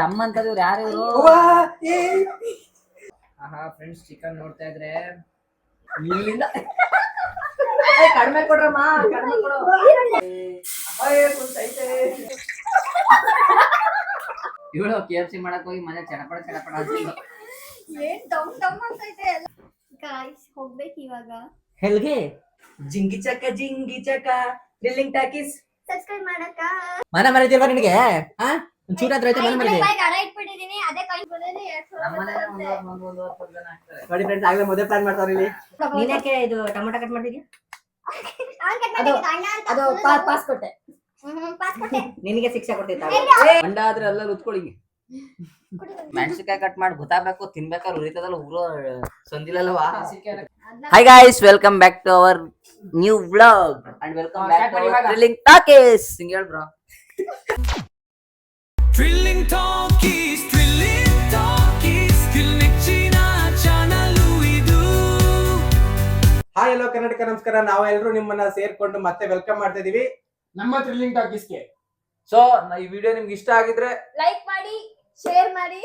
ಡಮ್ ಅಂತ ಯಾರು ಇವರು? ಆಹಾ ಫ್ರೆಂಡ್ಸ್ ಚಿಕನ್ ನೋಡ್ತಾ ಇದ್ರೆ ಇಲ್ಲಿಂದ ಕಡಿಮೆ ಕೊಡ್ರಮ್ಮ ಕಡಿಮೆ ಕೊಡು. ಇವಳು ಕೆ ಎಫ್ ಸಿ ಮಾಡಕ್ ಹೋಗಿ ಮನೆ ಚಡಪಡ ಚಡಪಡ. ಏನ್ ಅಂತ ಇದೆ ಗಾಯ್ಸ್ ಹೋಗ್ಬೇಕು ಇವಾಗ. ಹೆಲ್ಗೆ? ಜಿಂಗಿ ಚಕ ಜಿಂಗಿ ಚಕ. ಟಾಕೀಸ್. ಸಬ್ಸ್ಕ್ರೈಬ್ ಮಾಡಕ ಮನ ಮರಿದಿಲ್ವಾ ನಿನಗೆ ಹಾ ಒಂಚೂರು ಹತ್ರ ಐತೆ ಮನೆ ಆಗ್ತಾರೆ ನೋಡಿ ಫ್ರೆಂಡ್ಸ್ ಆಗ್ಲೇ ಮೊದಲೇ ಪ್ಲಾನ್ ಮಾಡ್ತಾವ್ರಿ ಇಲ್ಲಿ. ನೀನೇಕೆ ಇದು ಟೊಮೊಟೊ ಕಟ್ ಮಾಡಿದ್ಯಾ ಅದು- ಅದು ಪಾಸ್ ಕೊಟ್ಟೆ. ನಿನಗೆ ಶಿಕ್ಷೆ ಎಲ್ಲಿ? ಮಂಡ ಆದ್ರೆ ಎಲ್ಲ ಉತ್ಕೊಳ್ಳಿ. ಕೊಡಿ ಮೆಣಸಿನ್ಕಾಯಿ ಕಟ್ ಮಾಡಿ ಗೊತ್ತಾಗಬೇಕು ತಿನ್ಬೇಕಾದ್ರೆ ಉರಿತದಲ್ಲ ಉರೋ ಸಂದಿಲ್ಲಲ್ವಾ hi guys welcome back to our new vlog and welcome back to our thrilling talkies ಹಿಂಗೆ ಹೇಳ್ bro Thrilling talkies, thrilling talkies, ನೆಚ್ಚಿನ ಚಾನಲು ಇದು ಹಾಯ್ ಎಲ್ಲೋ ಕರ್ನಾಟಕ ನಮಸ್ಕಾರ ನಾವೆಲ್ಲರೂ ನಿಮ್ಮನ್ನ ಸೇರ್ಕೊಂಡು ಮತ್ತೆ ವೆಲ್ಕಮ್ ಮಾಡ್ತಾ ಇದೀವಿ. ನಮ್ಮ ಥ್ರಿಲ್ಲಿಂಗ್ ಟಾಕೀಸ್ಗೆ ಸೊ ಈ ವಿಡಿಯೋ ನಿಮ್ಗೆ ಇಷ್ಟ ಆಗಿದ್ರೆ ಲೈಕ್ ಮಾಡಿ ಶೇರ್ ಮಾಡಿ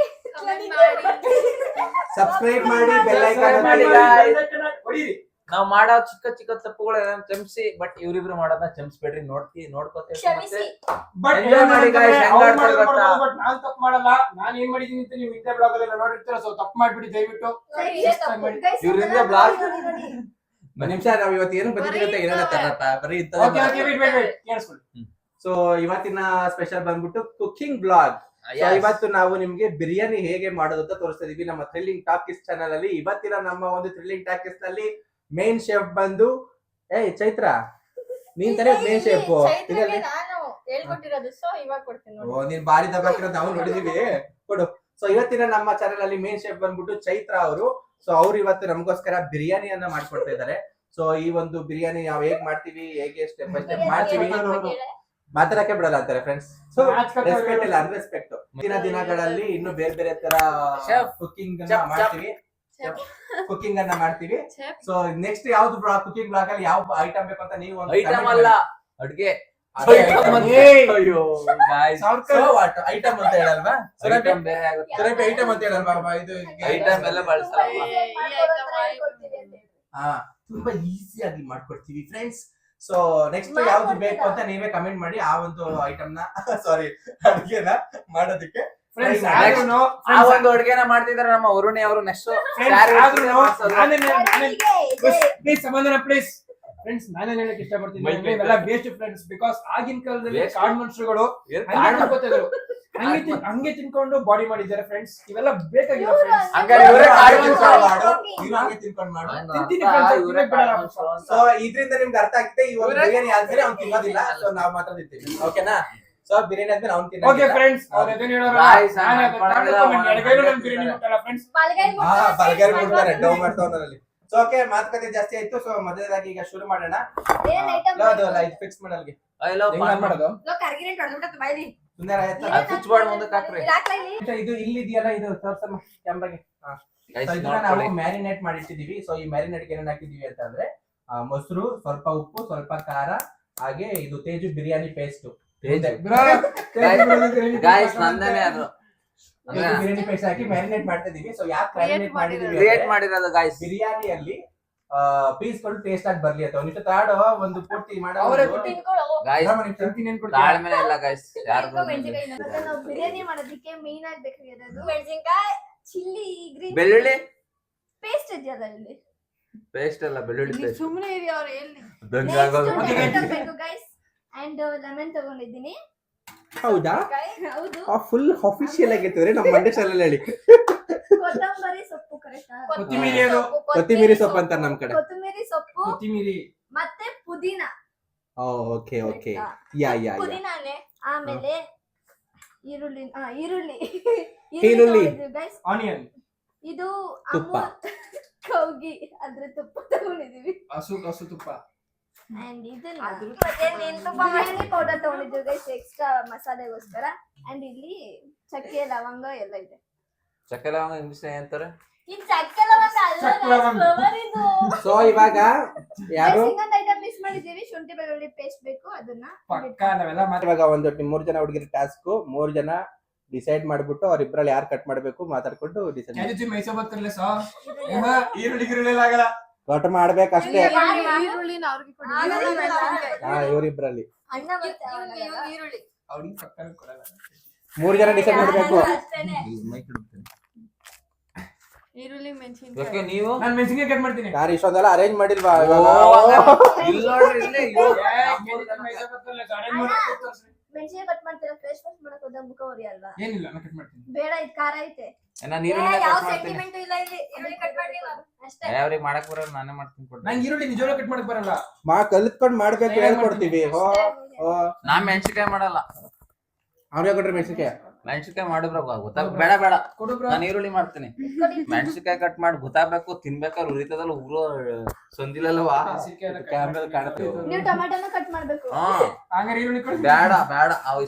ಸಬ್ಸ್ಕ್ರೈಬ್ ಮಾಡಿ. ಬೆಲ್ Subscribe ಮಾಡಿ, ಐಕಾನ್ bell icon ಹೊಡೀರಿ. ನಾವ್ ಮಾಡೋ ಚಿಕ್ಕ ಚಿಕ್ಕ ತಪ್ಪುಗಳು ಕ್ಷಮಿಸಿ ಬಟ್ ಇವ್ರಿಬ್ರು ಮಾಡೋದನ್ನ ಕ್ಷಮಿಸ್ಬೇಡ್ರಿ. ನೋಡ್ತಿ ನೋಡ್ಕೋತೀವಿ ಕ್ಷಮಿಸಿ. ಬಟ್ Enjoy ಮಾಡಿ guys, ಹೆಂಗ್ ಆಡ್ತಾರೆ ಗೊತ್ತಾ? ಬಟ್ ನಾನ್ ತಪ್ಪು ಮಾಡಲ್ಲ. ನಾನ್ ಏನ್ ಮಾಡಿದೀನಿ ಅಂತ ನೀವು ಹಿಂದೆ ಬ್ಲಾಗ್ ಅಲ್ಲೆಲ್ಲ ನೋಡಿರ್ತೀರ ಸೊ ತಪ್ಪು ಮಾಡ್ಬಿಡಿ ದಯವಿಟ್ಟು. ಮಾಡಿ. ಇವ್ರಿಂದ ನಿಮಿಷ ನಾವ್ ಇವತ್ತು ಏನು ಬಂದಿದ್ದೀವಿ ಏನಾರ ತರಪ್ಪ ಬರೀ okay okay wait wait wait ಕೇಳಿಸ್ಕೊಳ್ಳಿ. ಸೊ ಇವತ್ತಿನ ಸ್ಪೆಷಲ್ ಬಂದ್ಬಿಟ್ಟು ಕುಕಿಂಗ್ ಬ್ಲಾಗ್ ಸೊ ಇವತ್ತು ನಾವು ನಿಮ್ಗೆ ಬಿರಿಯಾನಿ ಹೇಗೆ ಮಾಡೋದು ಅಂತ ತೋರಿಸ್ತಾ ಇದೀವಿ. ನಮ್ಮ ಥ್ರಿಲ್ಲಿಂಗ್ ಟಾಕಿಸ್ ಚಾನಲ್ ಅಲ್ಲಿ. ಇವತ್ತಿನ ನಮ್ಮ ಒಂದು ಥ್ರಿಲ್ಲಿಂಗ್ ಟಾಕಿಸ್ನಲ್ಲಿ ಮೇನ್ ಶೇಫ್ ಬಂದು ಏ ಚೈತ್ರ ನೀನ್ ತಾನೇ ಮೇನ್ ಶೇಫ್ ಚೈತ್ರಗೆ ನಾನು ಹೇಳ್ಕೊಟ್ಟಿರೋದು. ಸೊ ಇವಾಗ ಕೊಡ್ತೀನಿ ನೋಡಿ. ಓ ನೀನ್ ಬಾರಿ ದಬ್ಬಾಕಿರೋದು ನಾವು ನೋಡಿದೀವಿ. ಕೊಡು. ಸೊ ಇವತ್ತಿನ ನಮ್ಮ ಚಾನೆಲ್ ಅಲ್ಲಿ ಮೇನ್ ಶೇಫ್ ಬಂದ್ಬಿಟ್ಟು ಚೈತ್ರ ಅವರು. ಸೊ ಅವ್ರು ಇವತ್ತು ನಮಗೋಸ್ಕರ ಬಿರಿಯಾನಿಯನ್ನ ಮಾಡ್ಕೊಡ್ತಾ ಇದ್ದಾರೆ. ಸೊ ಈ ಒಂದು ಬಿರಿಯಾನಿ ನಾವ್ ಹೇಗ್ ಮಾಡ್ತೀವಿ ಹೇಗೆ ಸ್ಟೆಪ್ ಬೈ ಸ್ಟೆಪ್ ಮಾಡ್ತೀವಿ ಮಾತಾಡಕ್ಕೆ ಬಿಡಲ್ಲ ಅಂತಾರೆ ಫ್ರೆಂಡ್ಸ್ ಸೊ ರೆಸ್ಪೆಕ್ಟ್ ಇಲ್ಲ ಅನ್ರೆಸ್ಪೆಕ್ಟ್ ಮುಂದಿನ ದಿನಗಳಲ್ಲಿ ಇನ್ನು ಬೇರೆ ಬೇರೆ ತರ. ಕುಕಿಂಗ್. ಮಾಡ್ತೀವಿ. ಕುಕಿಂಗ್ ಅನ್ನ ಮಾಡ್ತೀವಿ. ಸೊ ನೆಕ್ಸ್ಟ್ ಯಾವ್ದು ಕುಕಿಂಗ್ ಬ್ಲಾಗ್ ಅಲ್ಲಿ ಯಾವ ಐಟಮ್ ಬೇಕು ಅಂತ ನೀವು ಐಟಮ್ ಅಲ್ಲ. ಅಡ್ಗೆ. ಐಟಮ್ ಅಂತ. ಹೇಳಲ್ವಾ? ಸುರಭಿ ಐಟಮ್ ಅಂತ ಹೇಳಲ್ವಾ ಇದು ಐಟಮ್ ಎಲ್ಲ ಬಳಸಲ್ಲ. ಹಾ ತುಂಬಾ ಈಸಿ ಆಗಿ ಮಾಡ್ಕೊಡ್ತೀವಿ ಫ್ರೆಂಡ್ಸ್ ಸೊ ನೆಕ್ಸ್ಟ್ ಯಾವ್ದು ಬೇಕು ಅಂತ ನೀವೇ ಕಮೆಂಟ್ ಮಾಡಿ ಆ ಒಂದು ಐಟಮ್ನ. ಸಾರಿ ಅಡುಗೆನ ಮಾಡೋದಕ್ಕೆ. ಆ ಒಂದು ಅಡ್ಗೆನ ಮಾಡ್ತಿದಾರೆ ನಮ್ಮ ವರುಣಿ ಅವರು ನೆಕ್ಸ್ಟ್. ಪ್ಲೀಸ್ ಸಮಾಧಾನ ಪ್ಲೀಸ್ ಫ್ರೆಂಡ್ಸ್ ನಾನು ಹೇಳಕ್ ಇಷ್ಟಪಡ್ತೀನಿ. ಇವೆಲ್ಲ ಬೇಸ್ಟ್ ಫ್ರೆಂಡ್ಸ್ ಬಿಕಾಸ್ ಆಗಿನ ಕಾಲದಲ್ಲಿ. ಕಾಡ್ ಮನುಷ್ಯರುಗಳು ಹಂಗೆ ಹಂಗೆ ತಿನ್ಕೊಂಡು ಬಾಡಿ ಮಾಡಿದ್ದಾರೆ ಫ್ರೆಂಡ್ಸ್ ಇವೆಲ್ಲ ಬೇಕಾಗಿಲ್ಲ ಫ್ರೆಂಡ್ಸ್. ಸೊ ಇದ್ರಿಂದ ನಿಮ್ಗೆ ಅರ್ಥ ಆಗುತ್ತೆ ಇವಾಗ ಒಂದು ಬಿರಿಯಾನಿ ಆದ್ಮೇಲೆ ಅವ್ನು ತಿನ್ನೋದಿಲ್ಲ. ಸೊ ನಾವ್ ಮಾತ್ರ ತಿಂತೀವಿ ಓಕೆನಾ ಸೊ ಬಿರಿಯಾನಿ ಆದ್ಮೇಲೆ ಅವ್ನು ಓಕೆ ಫ್ರೆಂಡ್ಸ್ ಅವ್ರು ಎದೇನ್ ಹೇಳೋರು? Guys, ನಾನು ನಾನು ಅದನ್ನ ತಗೊಂಡು ಎಡಗೈಲೂ ನನ್ನ ಬಿರಿಯಾನಿ ಮುಟ್ಟಲ್ಲ ಫ್ರೆಂಡ್ಸ್ ಬಲಗೈ ಹಾ ಮುಟ್ತಾರೆ, ಬಲ್ಗೇರ್ ಸ್ವಲ್ಪ ಬಿಡ್ತಾರೆ ಡೌ ಮಾಡ್ತಾರೆ. ಸೊ ಓಕೆ ಮಾತುಕತೆ ಜಾಸ್ತಿ ಆಯ್ತು. ಸೊ ಮೊದಲದಾಗಿ ಈಗ ಶುರು ಮಾಡೋಣ. ಏನ್ item ಲೋ, ಅದು ಲೈಟ್ ಫಿಕ್ಸ್ ಮಾಡಲ್ಗೆ. ಹೆಂಗ್ ಮಾಡೋದು? ಹೊಡೆದ್ಬಿಟ್ಟು ಸುಂದರ ಆಯ್ತಾ? ಮುಂದಕ್ಕೆ ಹಾಕ್ರಿ. ಇದು ಇಲ್ಲಿ? ಇದೆಯಲ್ಲ ಇದು ತೋರ್ಸಮ್ಮ ಕ್ಯಾಮ್ರಾಗೆ Guys, ಸೊ ಇದನ್ನ ನಾವು ಮ್ಯಾರಿನೇಟ್ ಮಾಡಿಟ್ಟಿದೀವಿ ಸೊ ಈ ಮ್ಯಾರಿನೇಟ್ ಏನೇನ್ ಹಾಕಿದೀವಿ ಅಂತ ಅಂದ್ರೆ ಮೊಸರು ಸ್ವಲ್ಪ ಉಪ್ಪು ಸ್ವಲ್ಪ ಖಾರ ಹಾಗೆ ಇದು ತೇಜು ಬಿರಿಯಾನಿ ಪೇಸ್ಟ್ ಗಾಯ್ಸ್ ನಂದೇನೆ ಅದು. ಬಿರಿಯಾನಿ ಪೇಸ್ಟ್ ಹಾಕಿ ಮ್ಯಾರಿನೇಟ್ ಮಾಡ್ತಾ ಇದೀವಿ. ಸೊ ಯಾಕೆ ಮ್ಯಾರಿನೇಟ್ ಮಾಡಿದೀವಿ ಕ್ರಿಯೇಟ್ ಮಾಡಿರೋದು? ಗಾಯ್ಸ್ ಬಿರಿಯಾನಿಯಲ್ಲಿ ಪೀಸ್ಗಳು ಟೇಸ್ಟ್ ಆಗಿ ಬರ್ಲಿ ಅಥವಾ ತಾಡು ಒಂದು ಪೂರ್ತಿ ಮಾಡೋ ಅವರೇ ಗಾಯ್ಸ್ ರಾಮ, ನಿಮಿಷ. ತಿಂತೀನಿ ಅನ್ಕೊಡ್ತೀನಿ ತಾಳ್ಮೆನೆ ಇಲ್ಲ ಗಾಯ್ಸ್ ಯಾರು ತಿನ್ಕೊ ಮೆಣಸಿನ್ಕಾಯಿ ಮತ್ತೆ ನಾವು ಬಿರಿಯಾನಿ ಮಾಡೋದಕ್ಕೆ ಮೇನ್ ಆಗಿ ಬೇಕಾಗಿರೋದು ಮೆಣಸಿನ್ಕಾಯಿ ಚಿಲ್ಲಿ ಗ್ರೀನ್ ಬೆಳ್ಳುಳ್ಳಿ? ಪೇಸ್ಟ್ ಪೇಸ್ಟ್ ಅಲ್ಲ ಬೆಳ್ಳುಳ್ಳಿ ಪೇಸ್ಟ್ ಸುಮ್ಮನೆ ಇರಿ ಅವ್ರು ಹೇಳಿ ದಂಗಾಗೋದು ನೆಕ್ಸ್ಟ್ ಬೇಕು ಗೈಸ್ ಅಂಡ್ ಲೆಮನ್ ತಗೊಂಡಿದ್ದೀನಿ. ಹೌದಾ? ಹೌದು. ಫುಲ್ ಅಫಿಷಿಯಲ್ ರೀ ನಮ್ಮ ಮಂಡ್ಯ ಶಾಲೆಯಲ್ಲಿ ಹೇಳಿ. ಕೊತ್ತಂಬರಿ ಸೊಪ್ಪು ಕರೆಕ್ಟ್ ಕೊತ್ತಂಬರಿ ಏನು? ಕೊತ್ತಂಬರಿ ಸೊಪ್ಪು ಅಂತ ನಮ್ಮ ಕಡೆ. ಕೊತ್ತಂಬರಿ ಸೊಪ್ಪು ಕೊತ್ತಂಬರಿ. ಮತ್ತೆ ಪುದೀನ. Okay okay yeah yeah yeah. ಪುದೀನಾನೆ. ಆಮೇಲೆ ಈರುಳ್ಳಿ ಆ, ಈರುಳ್ಳಿ. ಈರುಳ್ಳಿ. ಗೈಸ್ ಆನಿಯನ್ ಇದು ತುಪ್ಪ. ಕೌಗಿ ಅದ್ರ ತುಪ್ಪ ತಗೊಂಡಿದೀವಿ ಹಸು ಹಸು ತುಪ್ಪ. ಅಂಡ್ ಇದನ್ನ ಮತ್ತೆ ನೀನ್ ತುಪ್ಪ ಮಾಡಿ ಪೌಡರ್ ತಗೊಂಡಿದ್ದು ಗೈಸ್ ಎಕ್ಸ್ಟ್ರಾ ಮಸಾಲೆಗೋಸ್ಕರ. ಅಂಡ್ ಇಲ್ಲಿ ಚಕ್ಕೆ ಲವಂಗ ಎಲ್ಲ ಇದೆ. ಚಕ್ಕೆ ಲವಂಗ ಇಂಗ್ಲಿಷ್ ಅಂತಾರೆ? ಇದು ಚಕ್ಕೆ ಲವಂಗ ಚಕ್ಕೆ ಲವಂಗ. ಅಲ್ಲ ಇದು. ಸೊ ಇವಾಗ ಯಾರು? ಇನ್ನೊಂದು ಐಟಮ್ ಮಿಸ್ ಮಾಡಿದ್ದೀವಿ. ಶುಂಠಿ ಬೆಳ್ಳುಳ್ಳಿ ಪೇಸ್ಟ್ ಬೇಕು. ಅದನ್ನ ಪಕ್ಕ ನಾವೆಲ್ಲ ಮಾತ್ರ ಇವಾಗ ಒಂದು ಮೂರು ಜನ ಹುಡುಗಿರ ಟಾಸ್ಕ್ ಮೂರು ಜನ ಡಿಸೈಡ್ ಮಾಡ್ಬಿಟ್ಟು ಅವ್ರಿಬ್ರಲ್ಲಿ ಯಾರು ಕಟ್ ಮಾಡಬೇಕು ಮಾತಾಡ್ಕೊಂಡು ಡಿಸೈಡ್ ಕ್ಯಾನ್ ಯು ಮೈಸೂರ್ ಬರ್ತಿರ್ಲಿ ಸರ್ ಈರುಳ್ಳಿ ಗಿರುಳ್ಳಿ ಎಲ್ಲ ಆಗಲ್ಲ. ಕಟ್ ಮಾಡ್ಬೇಕಷ್ಟೇ. ಇವರಿಬ್ರಲ್ಲಿ ಮೂರ್ ಜನ ಡಿಸೈಡ್ ಮಾಡ್ಬೇಕು. ಈರುಳ್ಳಿ ಮೆಣಸಿನ್ಕಾಯಿ. ನೀವು? ನಾನು ಮೆಣಸಿನ್ಕಾಯಿ ಕಟ್ ಮಾಡ್ತೀನಿ. ಯಾರು ಇಷ್ಟೊಂದೆಲ್ಲ ಅರೇಂಜ್ ಮಾಡಿಲ್ವಾ ಇವಾಗ? ಇಲ್ಲ ನೋಡ್ರಿ ಕಟ್ ಮಾಡ್ತೀರಾ? ಫ್ರೆಶ್ ವಾಶ್ ಮಾಡಕ್ ಹೋದಾಗ ಮುಖ ಉರಿ ಅಲ್ವಾ ಏನಿಲ್ಲ ನಾನು ಕಟ್ ಮಾಡ್ತೀನಿ. ಬೇಡ ಇದು ಖಾರ ಐತೆ. ನಾನು ಏ, ಈರುಳ್ಳಿ ಯಾವ ಕಟ್ ಮಾಡ್ತೀನಿ. ಸೆಂಟಿಮೆಂಟ್ ಇಲ್ಲ ಇಲ್ಲಿ? ಈರುಳ್ಳಿ ಕಟ್ ಮಾಡ್ಲಿಲ್ಲ ಅಷ್ಟೇ. ಏ, ಅವ್ರಿಗೆ ಮಾಡಕ್ ಬರಲ್ಲ ನಾನೇ ಮಾಡ್ತೀನಿ ನಂಗೆ ಈರುಳ್ಳಿ ನಿಜವಾಗ್ಲೂ ಕಟ್ ಮಾಡಕ್ ಬರಲ್ಲ. ಮಾ ಕಲ್ತ್ಕೊಂಡ್ ಮಾಡ್ಬೇಕು ಹೇಳ್ಕೊಡ್ತೀವಿ. ಹೋ ಹೋ. ನಾ ಮೆಣಸಿನ್ಕಾಯಿ ಮಾಡಲ್ಲ. ಅವ್ರಿಗೆ ಕೊಟ್ರೆ ಮೆಣಸಿನ್ಕಾಯಿ? ಮೆಣಸಿನ್ಕಾಯಿ ಮಾಡಿದ್ರ ಗೊತ್ತಾಗ ಬೇಡ ಬೇಡ. ಕೊಡು ಬ್ರೋ ನಾನು ಈರುಳ್ಳಿ ಮಾಡ್ತೀನಿ. ಮೆಣಸಿನ್ಕಾಯಿ ಕಟ್ ಮಾಡಿ ಗೊತ್ತಾಗ್ಬೇಕು ತಿನ್ಬೇಕಾದ್ರೆ ಉರಿತದಲ್ಲ ಉರೋ ಸಂದಿಲಲ್ವಾ? ಕ್ಯಾಮ್ರಾ ಮಾಡ್ತೀನಿ. ಕಾಣುತ್ತೆ ನೀವು ಟೊಮೆಟೊನ ಕಟ್ ಮಾಡ್ಬೇಕು. ಹಾ. ಹಂಗಾರೆ ಈರುಳ್ಳಿ ಕೊಡು. ಬೇಡ ಬೇಡ. ಅವ್.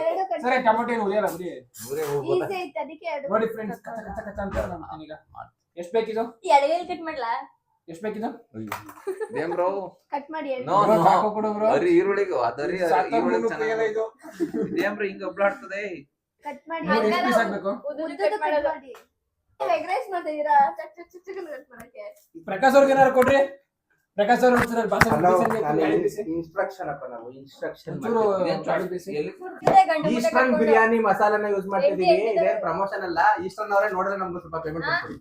ಎರಡು ಸರಿ ಟೊಮೆಟೊ ಏನು ಉಳಿಯಲ್ಲ ಬಿಡಿ ಊರೇ ಹೋಗ್ಬೋದ ಈಸಿ ಐತೆ ಅದಕ್ಕೆ ಎರಡು ನೋಡಿ ಫ್ರೆಂಡ್ಸ್ ಕಚ್ಚ ಕಚ್ಚ ಕಚ್ಚ ಅಂತ ಮಾಡ್ತೀನಿ ಈಗ. ಎಷ್ಟು ಬೇಕಿದು? ಎಡಗೈಲಿ ಕಟ್ ಮಾಡ್ಲಾ? ಎಷ್ಟು ಬೇಕಿದು? ಏನ್ ಬ್ರೋ? ಕಟ್ ಮಾಡಿ ನೋ ನೋ. ಸಾಕು ಕೊಡು ಬ್ರೋ. ಅರಿ ಈರುಳ್ಳಿಗೆ ಅದರಿ ಈರುಳ್ಳಿ ಇದು. ಬ್ರೋ ಹಿಂಗ ಕಟ್ ಮಾಡಿ. ನೋಡಿ, ಎಷ್ಟು ಪೀಸ್ ಹಾಕ್ಬೇಕು. ಮಾಡಿ ಎಗ್ ರೈಸ್ ಮಾಡ್ತಾ ಇದೀರಾ ಚಕ್ ಚಕ್ ಚಕ್ ಚಕ್ ಕಟ್ ಮಾಡಕ್ಕೆ. ಪ್ರಕಾಶ್ ಅವ್ರಿಗೆ ಏನಾರು ಕೊಡ್ರಿ? ಪ್ರಕಾಶ್ ಅವ್ರ ಒಂಚೂರು ಇನ್ಸ್ಟ್ರಕ್ಷನ್ ಅಪ್ಪ ನಾವು ಇನ್ಸ್ಟ್ರಕ್ಷನ್ ಇದೇ ಈಸ್ಟರ್ನ್ ಬಿರಿಯಾನಿ ಮಸಾಲಾನ ಯೂಸ್ ಮಾಡ್ತಿದೀವಿ ಇದೇನ್ ಪ್ರಮೋಷನ್ ಅಲ್ಲ. ಈಸ್ಟರ್ನ್ ಅವರೇ ನೋಡಿದ್ರೆ ನಮ್ಗೆ ಸ್ವಲ್ಪ ಪೇಮೆಂಟ್ ಕೊಡ್ತೀವಿ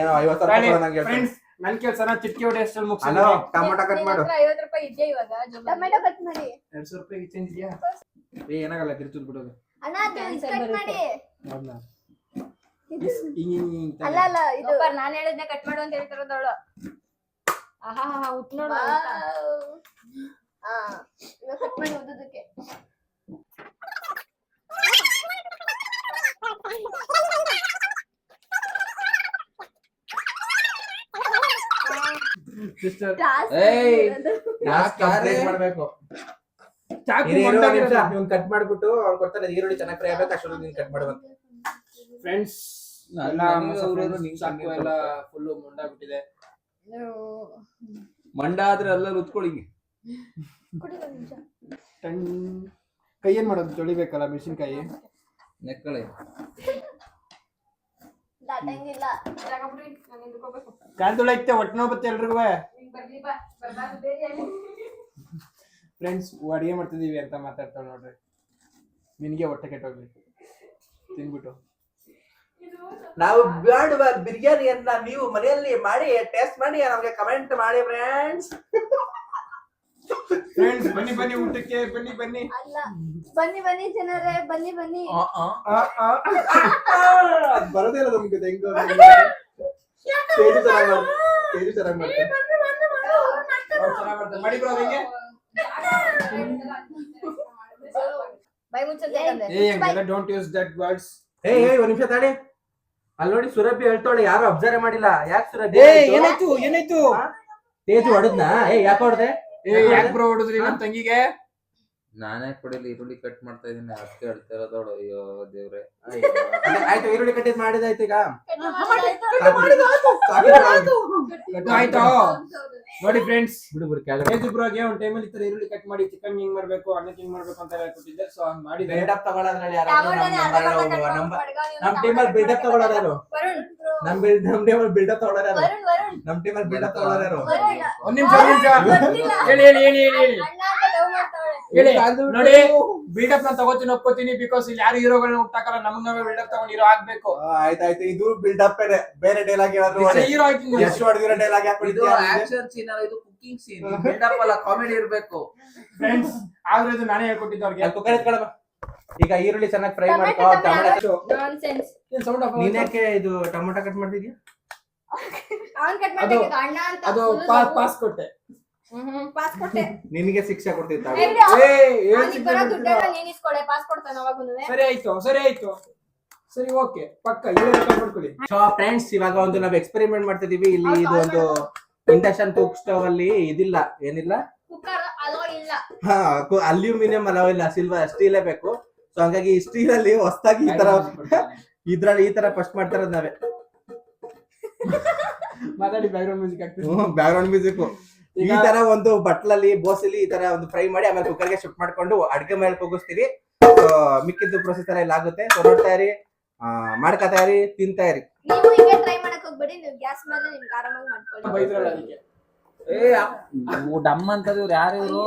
ಏನೋ ಐವತ್ತು ರೂಪಾಯಿ ನಂಗೆ. ಫ್ರೆಂಡ್ಸ್ ನನ್ ಕೆಲ್ಸನ ಚಿಟ್ಕಿ ಹೊಡೆ ಅಷ್ಟಲ್ಲಿ ಹಲೋ ಟೊಮೆಟೊ ಕಟ್ ಮಾಡು. ಐವತ್ತು ರೂಪಾಯಿ ಇದೆಯಾ ಇವಾಗ? ಟೊಮೆಟೊ ಕಟ್ ಮಾಡಿ. ಎರಡ್ ಸಾವಿರ ರೂಪಾಯಿ ಚೇಂಜ್ ಇದೆಯಾ? ಏ ಏನಾಗಲ್ಲ ತಿರ್ಚುದ್ ಬಿಡೋದು ಅಣ್ಣ ಅದು ಕಟ್ ಮಾಡಿ. ಹಿಂಗ್ ಅಲ್ಲ ಅಲ್ಲ ಇದು ನಾನು ನಾನ್ ಹೇಳಿದ್ನೆ ಕಟ್ ಮಾಡು ಅಂತ ಹೇಳ್ತಿರೋದವಳು ಆಹಾ ಉತ್ ನೋಡು ಕಟ್ ಮಾಡಿ Sister, ಜಾಸ್ತಿ ಏಯ್. ಕಂಪ್ಲೀಟ್ ಮಾಡ್ಬೇಕು. ಚಾಕು ಕಟ್ ಮಾಡ್ಬಿಟ್ಟು ಅವ್ರು ಕೊಡ್ತಾರೆ ಈರುಳ್ಳಿ ಚೆನ್ನಾಗಿ ಫ್ರೈ ಆಗ್ಬೇಕು ಅಷ್ಟೊಂದು ನೀನ್ ಕಟ್ ಮಾಡ್ಬೇಕು. ಫ್ರೆಂಡ್ಸ್ ಎಲ್ಲ friends, ನಿಂಗೆ ಚಾಕು ಎಲ್ಲ ಫುಲ್ ಮುಂಡಾಗ್ಬಿಟ್ಟಿದೆ. ಮಂಡ ಆದ್ರೆ ಎಲ್ಲ ರುತ್ಕೊಳ್ಳಿ ಕೈ ಏನ್ ಮಾಡೋದು ತೊಳಿಬೇಕಲ್ಲ ಮೆಣಸಿನ್ಕಾಯಿ? ನೆಕ್ಕಳೆ. ದಾಟಂಗಿಲ್ಲ ತಗೊಂಬಿಡ್ರಿ, ನಾನ್ ಇದಕ್ಕೆ ಹೋಗ್ಬೇಕು. ಕಾಲ್ ತೊಳೈತೆ ಹೊಟ್ಟೆ ನೋವು ಬತ್ತೆ ಎಲ್ರಿಗೂ. ಫ್ರೆಂಡ್ಸ್ ಅಡುಗೆ ಮಾಡ್ತಿದ್ದೀವಿ ಅಂತ ಮಾತಾಡ್ತಾಳೆ ನೋಡ್ರಿ. ನಿನಗೆ ಹೊಟ್ಟೆ ಕೆಟ್ಟೋಗ್ಲಿ ತಿನ್ಬಿಟ್ಟು. ನಾವು ಬೇಡುವ ಬಿರಿಯಾನಿಯನ್ನ ನೀವು ಮನೆಯಲ್ಲಿ ಮಾಡಿ ಟೇಸ್ಟ್ ಮಾಡಿ ನಮಗೆ ಕಮೆಂಟ್ ಮಾಡಿ ಫ್ರೆಂಡ್ಸ್ ಫ್ರೆಂಡ್ಸ್ ಬನ್ನಿ ಬನ್ನಿ ಊಟಕ್ಕೆ ಬನ್ನಿ ಬನ್ನಿ. ಅಲ್ಲ ಬನ್ನಿ ಬನ್ನಿ ಜನರೇ ಬನ್ನಿ ಬನ್ನಿ. ಆ, ಆ. ಬರೋದಿಲ್ಲ ನಮ್ಗೆ ಹೆಂಗೋ ತೇಜು ಚೆನ್ನಾಗಿ ಮಾಡ್ ತೇಜು ಚೆನ್ನಾಗಿ ಮಾಡ್ತಾರೆ. ಅವ್ರು ಚೆನ್ನಾಗ್ ಮಾಡ್ತಾರೆ. ಮಾಡಿ ಬ್ರೋ ಹೆಂಗೆ? ಡೋಂಟ್ ಯೂಸ್ ದಟ್ ವರ್ಡ್ಸ್ ಏ ಏ ಒಂದ್ ನಿಮಿಷ ತಾಳಿ. ಅಲ್ಲಿ ನೋಡಿ ಸುರಭಿ ಹೇಳ್ತಾಳೆ ಯಾರು ಅಬ್ಸರ್ವ್ ಮಾಡಿಲ್ಲ. ಯಾಕೆ ಸುರಭಿ? ಏನಾಯ್ತು ಏನಾಯ್ತು? ತೇಜು ಹೊಡೆದ್ನಾ? ಏ ಯಾಕೆ ಹೊಡೆದೆ? ಏ ಯಾಕೆ ಬ್ರೋ ಹೊಡೆದ್ರಿ ನಮ್ ತಂಗಿಗೆ? ನಾನೇ ಕೊಡಿಲಿ ಈರುಳ್ಳಿ ಕಟ್ ಮಾಡ್ತಾ ಇದೀನಿ ಅದಕ್ಕೆ ಹೇಳ್ತಾ ಇರೋದೋಳು ಅಯ್ಯೋ ದೇವ್ರೆ. ಆಯ್ತು ಈರುಳ್ಳಿ ಕಟ್ಟಿದ್ ಮಾಡಿದಾಯ್ತು ಈಗ. ಆಯ್ತು. ನೋಡಿ ಫ್ರೆಂಡ್ಸ್ ಬಿಡು ಬಿಡು ಬ್ರೋಗೆ ಒಂದ್ ಟೈಮಲ್ಲಿ ಈ ತರ ಈರುಳ್ಳಿ ಕಟ್ ಮಾಡಿ ಚಿಕನ್ ಹಿಂಗ್ ಮಾಡ್ಬೇಕು ಅನ್ನಕ್ಕೆ ಹಿಂಗ್ ಮಾಡ್ಬೇಕು ಅಂತ ಹೇಳ್ಕೊಟ್ಟಿದ್ದೆ ಸೊ ಹಂಗ್ ಮಾಡಿ ಬಿಲ್ಡಪ್ ತಗೊಳ್ಳೋದ್ರಲ್ಲಿ ಯಾರು ನಮ್ ಟೀಮಲ್ಲಿ ಬಿಲ್ಡಪ್ ತಗೊಳ್ಳೋರು ಯಾರು? ವರುಣ್ ನಮ್ ಬಿಲ್ ನಮ್ ಟೀಮಲ್ಲಿ ಬಿಲ್ಡಪ್ ತಗೊಳ್ಳೋರು ಯಾರು? ನಮ್ ಟೀಮಲ್ಲಿ ಬಿಲ್ಡಪ್ ತಗೊಳ್ಳೋರು ಒಂದ್ ನಿಮಿಷ ಒಂದ್ ನಿಮಿಷ. ಹೇಳಿ ಹೇಳಿ ಹೇಳಿ ಹೇಳಿ ಹೇಳಿ ಅಣ್ಣ ಅಂತ ಲವ್ ಮಾಡ್ತಾವಳೆ ಹೇಳಿ ನೋಡಿ ಬಿಲ್ಡಪ್ನ ತಗೋತೀನಿ ಒಪ್ಕೋತೀನಿ ಬಿಕಾಸ್ ಇಲ್ಲಿ ಯಾರು ಹೀರೋಗಳನ್ನ ಹುಟ್ಟಾಕಲ್ಲ ನಮ್ಗ್ ನಾವೇ ಬಿಲ್ಡಪ್ ತಗೊಂಡು ಹೀರೋ ಆಗ್ಬೇಕು. ಆಯ್ತಾಯ್ತು ಇದು ಬಿಲ್ಡಪ್ ಬೇರೆ ಡೈಲಾಗ್ ಏನಾದ್ರು ಹೀರೋ ಆಯ್ತು ಎಷ್ಟು ಹೊಡೆದಿರೋ ಡೈಲಾಗ್ ಇದು ಆಕ್ಷನ್ ಸೀನ್ ಅಲ್ಲ ಇದು ಕುಕಿಂಗ್ ಸೀನ್ ಬಿಲ್ಡಪ್ ಅಲ್ಲ ಕಾಮಿಡಿ ಇರ್ಬೇಕು. ಫ್ರೆಂಡ್ಸ್ ಆದ್ರೆ ಇದು ನಾನೇ ಹೇಳ್ಕೊಟ್ಟಿದ್ದು ಅವ್ರಿಗೆ. ಕುಕ್ಕರ್ ಎತ್ಕೊಳಮ್ಮ ಈಗ ಈರುಳ್ಳಿ ಚೆನ್ನಾಗಿ ಫ್ರೈ ಮಾಡ್ಕೊ ಟೊಮೆಟೊ. ನೀನ್ಯಾಕೆ ಇದು ಟೊಮೆಟೊ ಕಟ್ ಮಾಡ್ತಿದ್ಯಾ? ಅದು- ಅಣ್ಣ ಅಂತ ಅದು ಪಾಸ್ ಪಾಸ್ ಕೊಟ್ಟೆ. ಪಾಸ್ ಕೊಟ್ಟೆ. ನಿನಗೆ ಶಿಕ್ಷೆ ಕೊಡ್ತಿದ್ದ? ಎಲ್ಲಿ? ಏ ಏನ್ ಅವ್ನಿಗ್ ಬರೋ ಸಿಗ್ತಾ ದುಡ್ಡೆಲ್ಲ ನೀನ್ ಇಸ್ಕೊಳೆ ಪಾಸ್ ಕೊಡ್ತಾನೆ ಅವಾಗೂನುವೆ. ಸರಿ ಆಯ್ತು ಸರಿ ಆಯ್ತು. ಸರಿ ಓಕೆ ಪಕ್ಕ ಇಲ್ಲೇ ರೆಕಾರ್ಡ್ ಮಾಡ್ಕೊಳ್ಳಿ. ಸೊ ಫ್ರೆಂಡ್ಸ್ ಇವಾಗ ಒಂದು ನಾವು ಎಕ್ಸ್ಪೆರಿಮೆಂಟ್ ಮಾಡ್ತಿದೀವಿ. ಇಲ್ಲಿ ಇದು ಒಂದು ಇಂಡಕ್ಷನ್ ಕುಕ್ ಸ್ಟವ್ ಅಲ್ಲಿ ಇದಿಲ್ಲ ಏನಿಲ್ಲ? ಕುಕ್ಕರ್ ಅಲೋ ಇಲ್ಲ. ಹಾ ಅಲ್ಯೂಮಿನಿಯಂ ಅಲಾವ್ ಇಲ್ಲ ಸಿಲ್ವರ್ ಸ್ಟೀಲೇ ಬೇಕು. ಸೊ ಹಂಗಾಗಿ ಸ್ಟೀಲ್ ಅಲ್ಲಿ ಹೊಸದಾಗಿ ಈ ತರ ಇದ್ರಲ್ಲಿ ಈ ತರ ಫಸ್ಟ್ ಮಾಡ್ತಾ ಇರೋದು ನಾವೇ. ಮಾತಾಡಿ ಬ್ಯಾಕ್ಗ್ರೌಂಡ್ ಮ್ಯೂಸಿಕ್ ಆಗ್ತದೆ ಬ್ಯಾಕ್ ಗ್ರೌಂಡ್ ಮ್ಯೂಸಿಕ್ ಈ ತರ ಒಂದು ಬಟ್ಲಲ್ಲಿ ಬೋಸಲಿ ಈ ತರ ಒಂದು ಫ್ರೈ ಮಾಡಿ ಆಮೇಲೆ ಕುಕ್ಕರ್ಗೆ ಶಿಫ್ಟ್ ಮಾಡ್ಕೊಂಡು ಅಡ್ಗೆ ಮೇಲೆ ಕೂಗಿಸ್ತೀವಿ. So, ಮಿಕ್ಕಿದ್ದು ಪ್ರೊಸೆಸ್ ಎಲ್ಲ ಇಲ್ಲ ಆಗುತ್ತೆ. ಸೊ ನೋಡ್ತಾ ಇರಿ. ಆ, ಮಾಡ್ಕೊತಾ ಇರಿ ತಿಂತಾ ಇರಿ. ನೀವು ಹಿಂಗೆ ಟ್ರೈ ಮಾಡಕ್ ಹೋಗ್ಬೇಡಿ. ನೀವು ಗ್ಯಾಸ್ ಮೇಲೆ ನಿಮ್ಗೆ ಆರಾಮಾಗಿ ಮಾಡ್ಕೊಳ್ಳಿ ಬೈದ್ರಲ್ಲ ಅದಕ್ಕೆ ಏ ಡಮ್ ಅಂತ ಇವ್ರು? ಯಾರು ಇವರು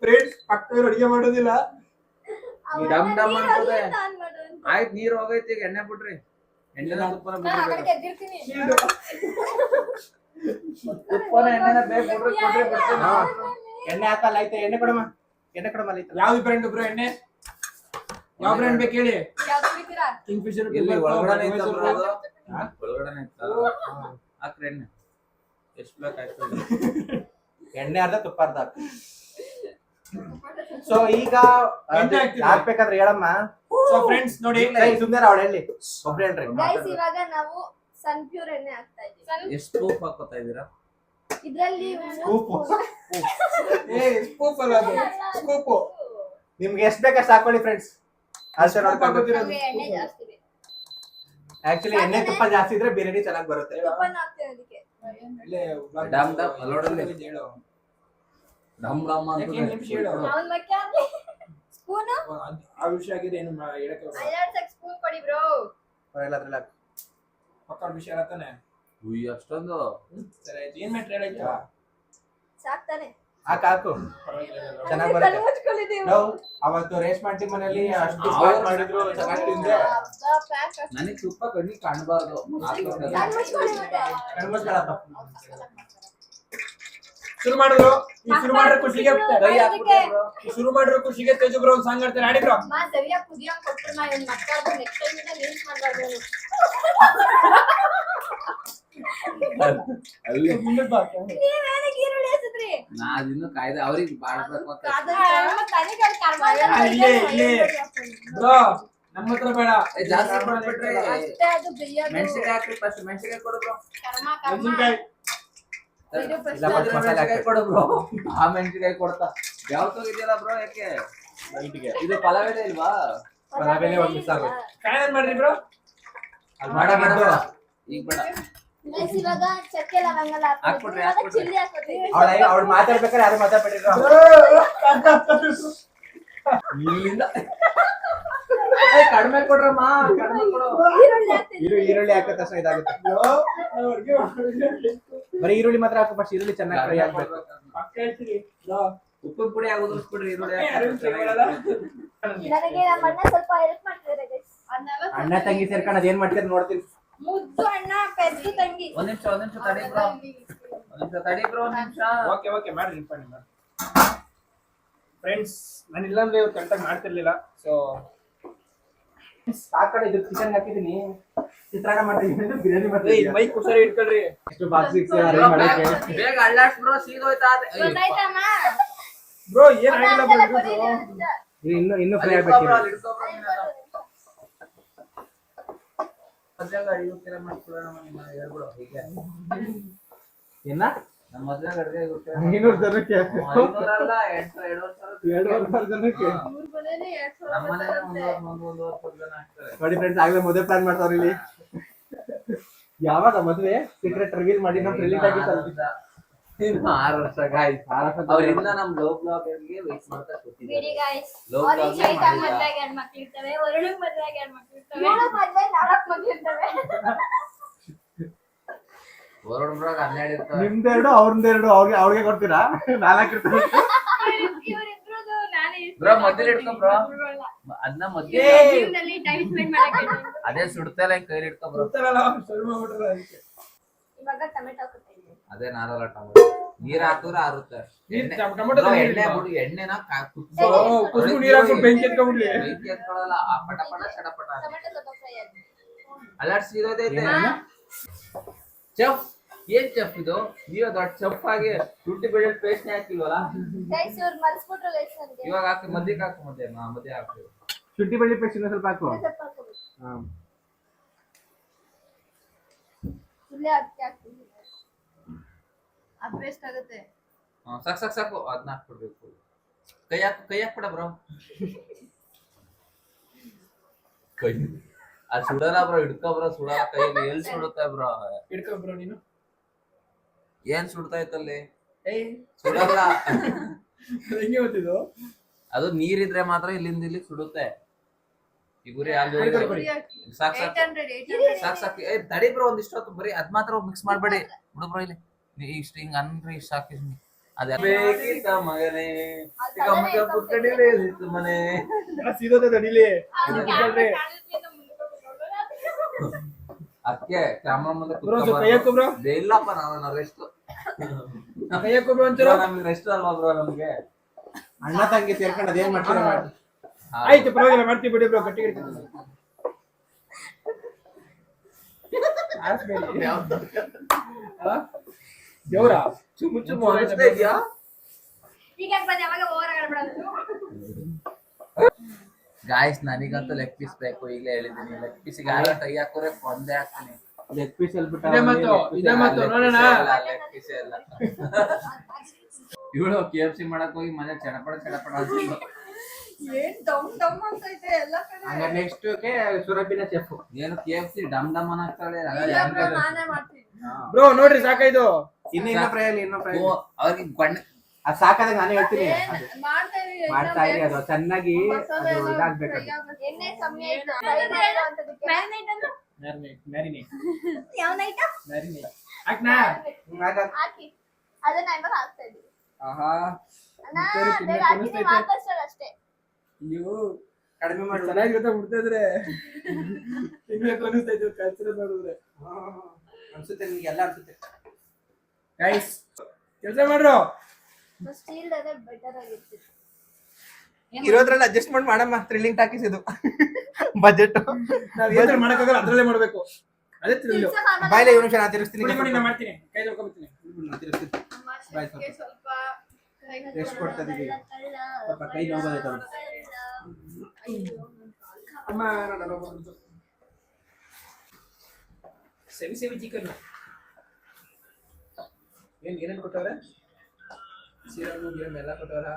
ಫ್ರೆಂಡ್ಸ್ ಪಕ್ಕದವ್ರು ಅಡಿಗೆ ಮಾಡೋದಿಲ್ಲ. ಈ ಡಮ್ ಡಮ್ ಅಂತದೆ. ಆಯ್ತ್ ನೀರ್ ಹೋಗೈತಿ ಈಗ ಎಣ್ಣೆ ಬಿಡ್ರಿ ಎಣ್ಣೆ ತುಪ್ಪನ ಬಿಡ್ರಿ ಎಣ್ಣೆನ ಕೊಡ್ರಿ ಬಿಡ್ತೀನಿ. ಎಣ್ಣೆ ಹಾಕಲ್ಲ ಐತೆ ಎಣ್ಣೆ ಕೊಡಮ್ಮ. ಎಣ್ಣೆ ಕೊಡಮ್ಮ ಅಲ್ಲಿ ಐತೆ. ಯಾವ್ದು ಬ್ರ್ಯಾಂಡ್ ಬ್ರೋ ಎಣ್ಣೆ? ಯಾವ ಬ್ರ್ಯಾಂಡ್ ಬೇಕು ಹೇಳಿ? ಯಾವ್ದು ಕುಡಿತೀರಾ ಕಿಂಗ್ ಫಿಶರ್ ಎಲ್ಲಿ ಒಳಗಡೆ ಐತ bro ಅದು? ಒಳಗಡೆ ಐತ ಹಾಕ್ರಿ ಎಣ್ಣೆ. ಎಷ್ಟ್ ಬೇಕಾಯ್ತು ಎಣ್ಣೆ ಅರ್ಧ ತುಪ್ಪ ಅರ್ಧ ಸೊ ಈಗ ಹಾಕ್ಬೇಕಾದ್ರೆ ಹೇಳಮ್ಮ. ಸೊ ಫ್ರೆಂಡ್ಸ್ ನೋಡಿ ಸುಮ್ಮನೆ ಅವಳು ಹೇಳಿ. ಒಬ್ರು ಹೇಳ್ರಿ. ಇವಾಗ ನಾವು ಸನ್ ಪ್ಯೂರ್ ಎಣ್ಣೆ ಹಾಕ್ತಾ ಇದೀವಿ ಎಷ್ಟು ಹಾಕೋತಾ ಇದೀರಾ ಇದ್ರಲ್ಲಿ ಸ್ಕೂಪ್. ಏ ಸ್ಕೂಪ್ ಅಲ್ಲ ಅದು. ಸ್ಕೂಪ್. ನಿಮ್ಗೆ ಎಷ್ಟು ಬೇಕಷ್ಟು ಹಾಕೊಳ್ಳಿ ಫ್ರೆಂಡ್ಸ್ ಅಷ್ಟೇ ನೋಡ್ಕೊಂಡು. ಆಕ್ಚುಲಿ ಎಣ್ಣೆ ತುಪ್ಪ ಜಾಸ್ತಿ ಇದ್ರೆ ಬಿರಿಯಾನಿ ಚೆನ್ನಾಗಿ ಬರುತ್ತೆ. ಇಲ್ಲೇ ಡಮ್ ಡಮ್ ಅಲ್ಲೋಡಲ್ಲಿ. ಹೇಳು. ಡಮ್ ಡಮ್ ಅಂತ ಹೇಳು? ಅವನ್ ಮಕ್ಕ ಸ್ಪೂನ್? ಆ ವಿಷಯ ಆಗಿದೆ ಏನು ಹೇಳಕ್ಕೆ. ಐದಾರು ಸ್ಪೂನ್ ಕೊಡಿ ಬ್ರೋ ಎಲ್ಲದ್ರಲ್ಲಿ. ಪಕ್ಕ ವಿಷಯ ಹೇಳತ್ತಾನೆ ಉಯ್ ಅಷ್ಟೊಂದು. ಸರಿ ಆಯ್ತು ಏನ್ ಮ್ಯಾಟ್ರ್ ಹೇಳಾಯ್ತಾ ಸಾಕ್ತಾನೆ ಹಾಕು ಹಾಕು ಚೆನ್ನಾಗಿ ಬರುತ್ತೆ. ನಾವು ಅವತ್ತು ರೇಸ್ ಆಂಟಿ ಮನೇಲಿ ಅಷ್ಟು ಮಾಡಿದ್ರು ಚೆನ್ನಾಗಿ ತಿಂದೆ. ನನಗೆ ತುಪ್ಪ ಕಣ್ಣಿಗೆ ಕಾಣಬಾರ್ದು. ಕಣ್ಮುಚ್ಕೊಳಪ್ಪ. ಶುರು ಮಾಡಿದ್ರು. ಈ ಶುರು ಮಾಡ್ರ ಖುಷಿಗೆ ಈ ಶುರು ಮಾಡ್ರ ಖುಷಿಗೆ ತೇಜು ಬ್ರೋ ಒಂದು ಸಾಂಗ್ ಆಡ್ತಾರೆ ಆಡಿದ್ರು ಬ್ರೋ ಮಾ ಸರಿಯಾಗಿ ಕುದಿಯೋಂಗ್ ಕೊಟ್ರು ನಾ ಇವ್ನ್ ಮತ್ತೆ ನೆಕ್ಸ್ಟ್ ಟೈಮ್ ಇಂದ ಯೂಸ್ ಮಾಡ್ಬಾರ್ದು ಇವ್ನು. ಅಲ್ಲಿ ನೀವೇನಕ್ಕೆ ಈರುಳ್ಳಿ ಹಸಿದ್ರಿ ನಾ ಅದಿನ್ನು ಕಾಯ್ದೆ ಅವ್ರಿಗೆ ಬಾಳ ಅಂತ ಇಲ್ಲೇ ಇಲ್ಲೇ. ಬ್ರೋ ನಮ್ಮ ಹತ್ರ ಬೇಡ. ಜಾಸ್ತಿ ಮೆಣಸಿನ್ಕಾಯಿ ಹಾಕ್ರಿ ಫಸ್ಟ್ ಮೆಣಸಿನ್ಕಾಯಿ ಕೊಡು ಮೆಣಸಿನ್ಕಾಯಿ. ಕೊಡು ಬ್ರೋ ಆ ಮೆಣಸಿನ್ಕಾಯಿ ಕೊಡ್ತಾ ಬ್ರೋ ಯಾಕೆ ಇದು ಇಲ್ವಾ ಒಂದ್ ಆಗೋಯ್ತು. ಏನ್ ಮಾಡ್ರಿ ಬ್ರೋ ಬೇಡ. ಈಗ ಬೇಡ Guys, ಇವಾಗ ಚಕ್ಕೆ ಲವಂಗ ಎಲ್ಲ ಹಾಕ್ಬಿಟ್ರಿ, ಇವಾಗ ಹಾಕ್ಬಿಟ್ರಿ. ಚಿಲ್ಲಿ ಹಾಕೋತೀವಿ ಅವಳ ಅವಳು ಮಾತಾಡ್ಬೇಕಾದ್ರೆ ಯಾರು ಮಾತಾಡ್ಬೇಡಿ ಇಲ್ಲಿಂದ ಏ, ಕಡಿಮೆ ಕೊಡ್ರಮ್ಮ ಕಡಿಮೆ ಕೊಡು ಈರುಳ್ಳಿ ಹಾಕಿದ ತಕ್ಷಣ ಇದಾಗುತ್ತೆ ಬರೀ ಈರುಳ್ಳಿ ಮಾತ್ರ ಹಾಕು ಫಸ್ಟ್ ಈರುಳ್ಳಿ ಚೆನ್ನಾಗಿ ಫ್ರೈ ಆಗ್ಬೇಕು. ಉಪ್ಪು ಪುಡಿ ಆಗೋದು ಬಿಡ್ರಿ ಈರುಳ್ಳಿ ನನಗೆ ನಮ್ಮ ಅಣ್ಣ ಸ್ವಲ್ಪ ಹೆಲ್ಪ್ ಮಾಡ್ತಿದ್ದಾರೆ guys. ಅಣ್ಣ ತಂಗಿ ಸೇರ್ಕೊಂಡು ಅದೇನ್ ಮಾಡ್ತೀರಿ ನೋಡ್ತೀನಿ. ಮುದ್ದು ಅಣ್ಣ ಪೆದ್ದು ತಂಗಿ. ಒಂದ್ ನಿಮಿಷ ಒಂದ್ ನಿಮಿಷ ತಡಿ ಬ್ರೋ. ಒಂದ್ ನಿಮಿಷ ತಡಿ ಬ್ರೋ ಒಂದ್ ನಿಮಿಷ. ಓಕೆ ಓಕೆ ಮಾಡ್ರಿ ಬನ್ನಿ ಮಾಡಿ ಫ್ರೆಂಡ್ಸ್ ನಾನು ಇಲ್ಲಾಂದ್ರೆ ಇವತ್ತು ಕರೆಕ್ಟಾಗಿ ಮಾಡ್ತಿರ್ಲಿಲ್ಲ ಸೊ ಆ ಕಡೆ ಇದು ಕಿಚನ್ ಹಾಕಿದೀನಿ ಚಿತ್ರಾನ್ನ ಮಾಡ್ತೀನಿ ಬಿರಿಯಾನಿ ಮಾಡ್ತೀನಿ. ಮೈಕ್ ಹುಷಾರಿ ಇಟ್ಕೊಳ್ರಿ ಎಷ್ಟು ಬಾಕ್ಸ್ ಅರೇಂಜ್ ಮಾಡಕ್ಕೆ ಬೇಗ ಅಳ್ಳಾಡ್ಸ್ ಬ್ರೋ ಸೀದೋಯ್ತಾ ಬ್ರೋ ಏನ್ ಆಗಿಲ್ಲ ಬ್ರೋ ಇದು. ಇನ್ನು ಇನ್ನು ಫ್ರೈ ಆಗ್ಬೇಕು ಏನ? ನಮ್ಮ ಅಡ್ಗೆ ಐನೂರು ಜನಕ್ಕೆ. ಎರಡುವರೆ ನೋಡಿ ಫ್ರೆಂಡ್ಸ್ ಆಗ್ಲೇ ಮೊದಲೇ ಪ್ಲಾನ್ ಮಾಡ್ತಾವ್ರಿ ಇಲ್ಲಿ. ಯಾವಾಗ ಮದುವೆ? ಸೀಕ್ರೆಟ್ ರಿವೀಲ್ ಮಾಡಿ ನಮ್ ರಿಲೀಸ್ ಆಗಿ ಇನ್ನು ಆರು ವರ್ಷ ಗಾಯ್ಸ್ ಅವರಿಂದ ನಮ್ ಲೋ ಬ್ಲಾಗ್ಗೆ ವೇಟ್ ಮಾಡ್ತಾ ಬಿಡಿ ಕೂತಿದ್ದಾರೆ guys. ಲೋ ಅವ್ರಿಗೆ ಬ್ಲಾಗ್ ಚೈತಾನ್ ಮಾಡಿಲ್ಲ? ಮದ್ವೆಗೆ ಎರಡ್ ಮಕ್ಳು ಇರ್ತವೆ? ವರುಣಗ್ ಮದ್ವೆಗೆ ಎರಡ್ ಮಕ್ಳು ಇರ್ತವೆ? ಇವಳು ಮದ್ವೆ ನಾಲ್ಕ್ ಮಕ್ಳು ಇರ್ತವೆ. ವರುಣ್ ಬ್ಲಾಗ್ ಹನ್ನೆರಡು ಇರ್ತವೆ. ನಿಮ್ದೆರಡು ಅವ್ರದ್ದೆರಡು ಅವ್ರಿಗೆ ಅವ್ರಿಗೆ ಕೊಡ್ತೀರಾ? ನಾಲ್ಕು ಬ್ರೋ ಇಟ್ಕೊ ಬ್ರೋ. ಅದನ್ನ ಅದೇ ಸುಡ್ತಲ್ಲ ಕೈಲಿ ಇಟ್ಕೊ ಬ್ರೋ. ಅದೇ ನಾರಲ್ಲ ಟೊಮೆಟೊ. ನೀರ್ ಹಾಕಿದ್ರೆ ಆರುತ್ತೆ. ಎಣ್ಣೆ? ಬಿಡು ಎಣ್ಣೆನ ಕಾ- ಬೆಂಕಿ ಎತ್ಕೊಳ್ಳಲ್ಲ ಪಟ ಪಟ ಚಟಪಟ ಅಂತ. ಟೊಮೆಟೊ ಸ್ವಲ್ಪ ಫ್ರೈ ಆಗಿ ಅಲ್ಲಾಡ್ ಚೆಫ್ ಏನ್ ಚೆಫ್ ಇದು? ನೀವು ದೊಡ್ಡ ಚೆಫ್ ಆಗಿ ದುಡ್ಡು ಬೆಳ್ಳುಳ್ಳಿ ಪೇಸ್ಟ್ ಹಾಕಿಲ್ವಲ್ಲ? ಗೈಸ್ ಇವ್ರು ಮರ್ಸ್ಬಿಟ್ರು ಗೈಸ್ ನನಗೆ. ಇವಾಗ ಹಾಕಿ ಮದ್ದಿಗೆ ಹಾಕು ಮದ್ದೆ ಮದ್ಯ ಮದ್ದೆ ಹಾಕು ಶುಂಠಿ ಬೆಳ್ಳಿ ಪೇಸ್ಟ್ ಸ್ವಲ್ಪ ಹಾಕು. ಸ್ವಲ್ಪ ಹಾಕೋಬೇಕು ಹಾ. ಅದಕ್ಕೆ ಹಾಕ್ತೀನಿ ಆಗುತ್ತೆ. ಹಾ, ಸಾಕ್ ಸಾಕ್ ಸಾಕು. ಅದನ್ನ ಹಾಕ್ಬಿಡ್ಬೇಕು. ಕೈ ಹಾಕು ಕೈ ಹಾಕ್ಬಿಡ ಬ್ರೋ. ಕೈ. ಅದ್ ಸುಡಲ್ಲ ಬ್ರೋ ಹಿಡ್ಕೊ ಬ್ರೋ ಸುಡಲ್ಲ ಕೈಯಲ್ಲಿ. ಎಲ್ಲಿ ಸುಡುತ್ತೆ ಬ್ರೋ? ಹಿಡ್ಕೊ ಬ್ರೋ ನೀನು. ಏನ್ ಸುಡ್ತಾ ಇತ್ತಲ್ಲಿ ಸುಡಲ್ಲ. ಹೆಂಗೆ ಗೊತ್ತಿದ್ದು? ಅದು ನೀರಿದ್ರೆ ಮಾತ್ರ ಇಲ್ಲಿಂದ ಇಲ್ಲಿ ಸುಡುತ್ತೆ. ಈ ಗುರಿ ಅಲ್ಲಿ. ಸಾಕ್ ಸಾಕ್. ಸಾಕ್ ಸಾಕ್. ಏ ತಡಿ ಬ್ರೋ ಒಂದಿಷ್ಟೊತ್ತು ಬರೀ ಅದ್ ಮಾತ್ರ ಮಿಕ್ಸ್ ಮಾಡ್ಬೇಡಿ. ಬಿಡು ಬ್ರೋ ಇಲ್ಲಿ ಇಷ್ಟು ಹಿಂಗ್ ಅನ್ರಿ ಇಷ್ಟ ಸಾಕು ಅದೇ. ಬೇಕಿತ್ತ ಮಗನೇ. ಮಗ ಕುತ್ಕೊಂಡಿರೇ ಇತ್ತು ಮನೆ. ತಡಿಲಿ. ಅದಕ್ಕೆ ಕ್ಯಾಮ್ರಾ ಮುಂದೆ ಬ್ರೋ ಸ್ವಲ್ಪ ಕೈ ಹಾಕು ಬ್ರೋ. ಕುತ್ಕೊಬಾರ್ದು. ಇಲ್ಲಪ್ಪ ನಾನು ರೆಸ್ಟ್ ಕೈ ಹಾಕು ಬ್ರೋ ಒಂಚೂರು ನಮ್ಗೆ ರೆಸ್ಟ್ ಅಲ್ವಾ ಬ್ರೋ ನಮ್ಗೆ? ಅಣ್ಣ ತಂಗಿ ಸೇರ್ಕೊಂಡು ಅದೇನ್ ಮಾಡ್ತೀರ ಮಾಡಿ. ಆಯ್ತು ಪರವಾಗಿಲ್ಲ ಮಾಡ್ತೀವಿ ಬಿಡಿ ಬ್ರೋ ಗಟ್ಟಿ ಹಿಡ್ಕೊಂಡು ದೇವ್ರ ಚುಮ್ಮು ಚುಮ್ಮು ಅನಿಸ್ತಾ ಇದ್ಯಾ ಗಾಯ್ಸ್ ನನಗಂತೂ ಲೆಗ್ ಪೀಸ್ ಬೇಕು ಈಗಲೇ ಹೇಳಿದ್ದೀನಿ. ಲೆಗ್ ಪೀಸ್ ಯಾರು ಕೈ ಹಾಕೋರೆ ಕೊಂದೆ ಹಾಕ್ತೀನಿ. ಪೀಸ್ ಇದೇ ಇದೇ ನೋಡೋಣ. ಎಲ್ಲ ಇವಳು ಕೆ ಎಫ್ ಸಿ ಮಾಡಕ್ ಹೋಗಿ ಮನೆ ಚಡಪಡ ಚಡಪಡ ಅಂತಿದ್ಲು. ಡಮ್ ಡಮ್ ಅಂತ ಇದೆ ಎಲ್ಲ ಕಡೆ. ಹಂಗಾರೆ ನೆಕ್ಸ್ಟ್ಗೆ ಸುರಭಿನ ಚೆಫ್ ಏನು K F C dum dum ಮಾಡ್ತೀನಿ. ಬ್ರೋ ನೋಡ್ರಿ ಸಾಕಾಯ್ತು ಇನ್ನು ಇನ್ನೂ ಪ್ರಯಾಣ ಇನ್ನೂ ಪ್ರಯಾಣ ಅವ್ರಿಗೆ ಬಣ್ಣ ಅದ್ ಸಾಕಾದಾಗ ನಾನೇ ಹೇಳ್ತೀನಿ. ಮಾಡ್ತಾ ಇರಿ ಅದು ಚೆನ್ನಾಗಿ ಅದು ಇದಾಗ್ಬೇಕು ಮ್ಯಾರಿನೇಟ್ ಮ್ಯಾರಿನೇಟ್ ಯಾವ ನೈಟ್ ಮ್ಯಾರಿನೇಟ್ ಹಾಕ್ನಾ ಹಾಕಿ. ಅದನ್ನ ಇವಾಗ ಹಾಕ್ತಾ ಇದ್ದೀವಿ ಆಹಾ. ಅಷ್ಟೇ. ಅಯ್ಯೋ ಕಡಿಮೆ ಮಾಡಿ ಚೆನ್ನಾಗಿರುತ್ತೆ ಬಿಡ್ತಾ ಹಿಂಗೆ ಅನಿಸ್ತೈತೆ ಕಲ್ಸಿರೋ ನೋಡಿದ್ರೆ. ಅನ್ಸುತ್ತೆ ನಿಮ್ಗೆ ಎಲ್ಲ ಅನ್ಸುತ್ತೆ. ಗೈಸ್ ಕೆಲಸ ಮಾಡ್ರು? ಸ್ಟೀಲ್ ಅದೇ ಬೆಟರ್ ಆಗಿರ್ತಿತ್ತು. ಇರೋದ್ರಲ್ಲಿ ಅಡ್ಜಸ್ಟ್ಮೆಂಟ್ ಮಾಡಮ್ಮ ಥ್ರಿಲ್ಲಿಂಗ್ ಟಾಕೀಸ್ ಇದು. ಬಜೆಟ್ ನಾವ್ ಏನ್ ಮಾಡಕ್ಕಾಗಲ್ಲ ಅದ್ರಲ್ಲೇ ಮಾಡ್ಬೇಕು. ಅದೇ ತಿಳಿದು ಬಾಯ್ಲೆ ಒಂದು ನಿಮಿಷ ನಾ ತಿರುಗಿಸ್ತೀನಿ ಕೊಡಿ ಕೊಡಿ ನಾ ಮಾಡ್ತೀನಿ. ಕೈ ತೊಳ್ಕೊಬರ್ತೀನಿ ನಾ ತಿರುಗಿಸ್ತೀನಿ ನಮ್ಮ ಬಾಯ್ ಸ್ವಲ್ಪ. ಎಷ್ಟು ಕೊಡ್ತಾ ಇದೀವಿ ಸ್ವಲ್ಪ ಕೈ ಅವ್ನು. ಅಮ್ಮ ನಾನು ಹೋಗ್ಬರ್ದು. ಸೆವಿ ಸೆವಿ ಚಿಕನ್ ಏನ್ ಏನೇನ್ ಕೊಟ್ಟವ್ರೆ? ಸೀರಾ ಎಲ್ಲ ಕೊಟ್ಟವ್ರ?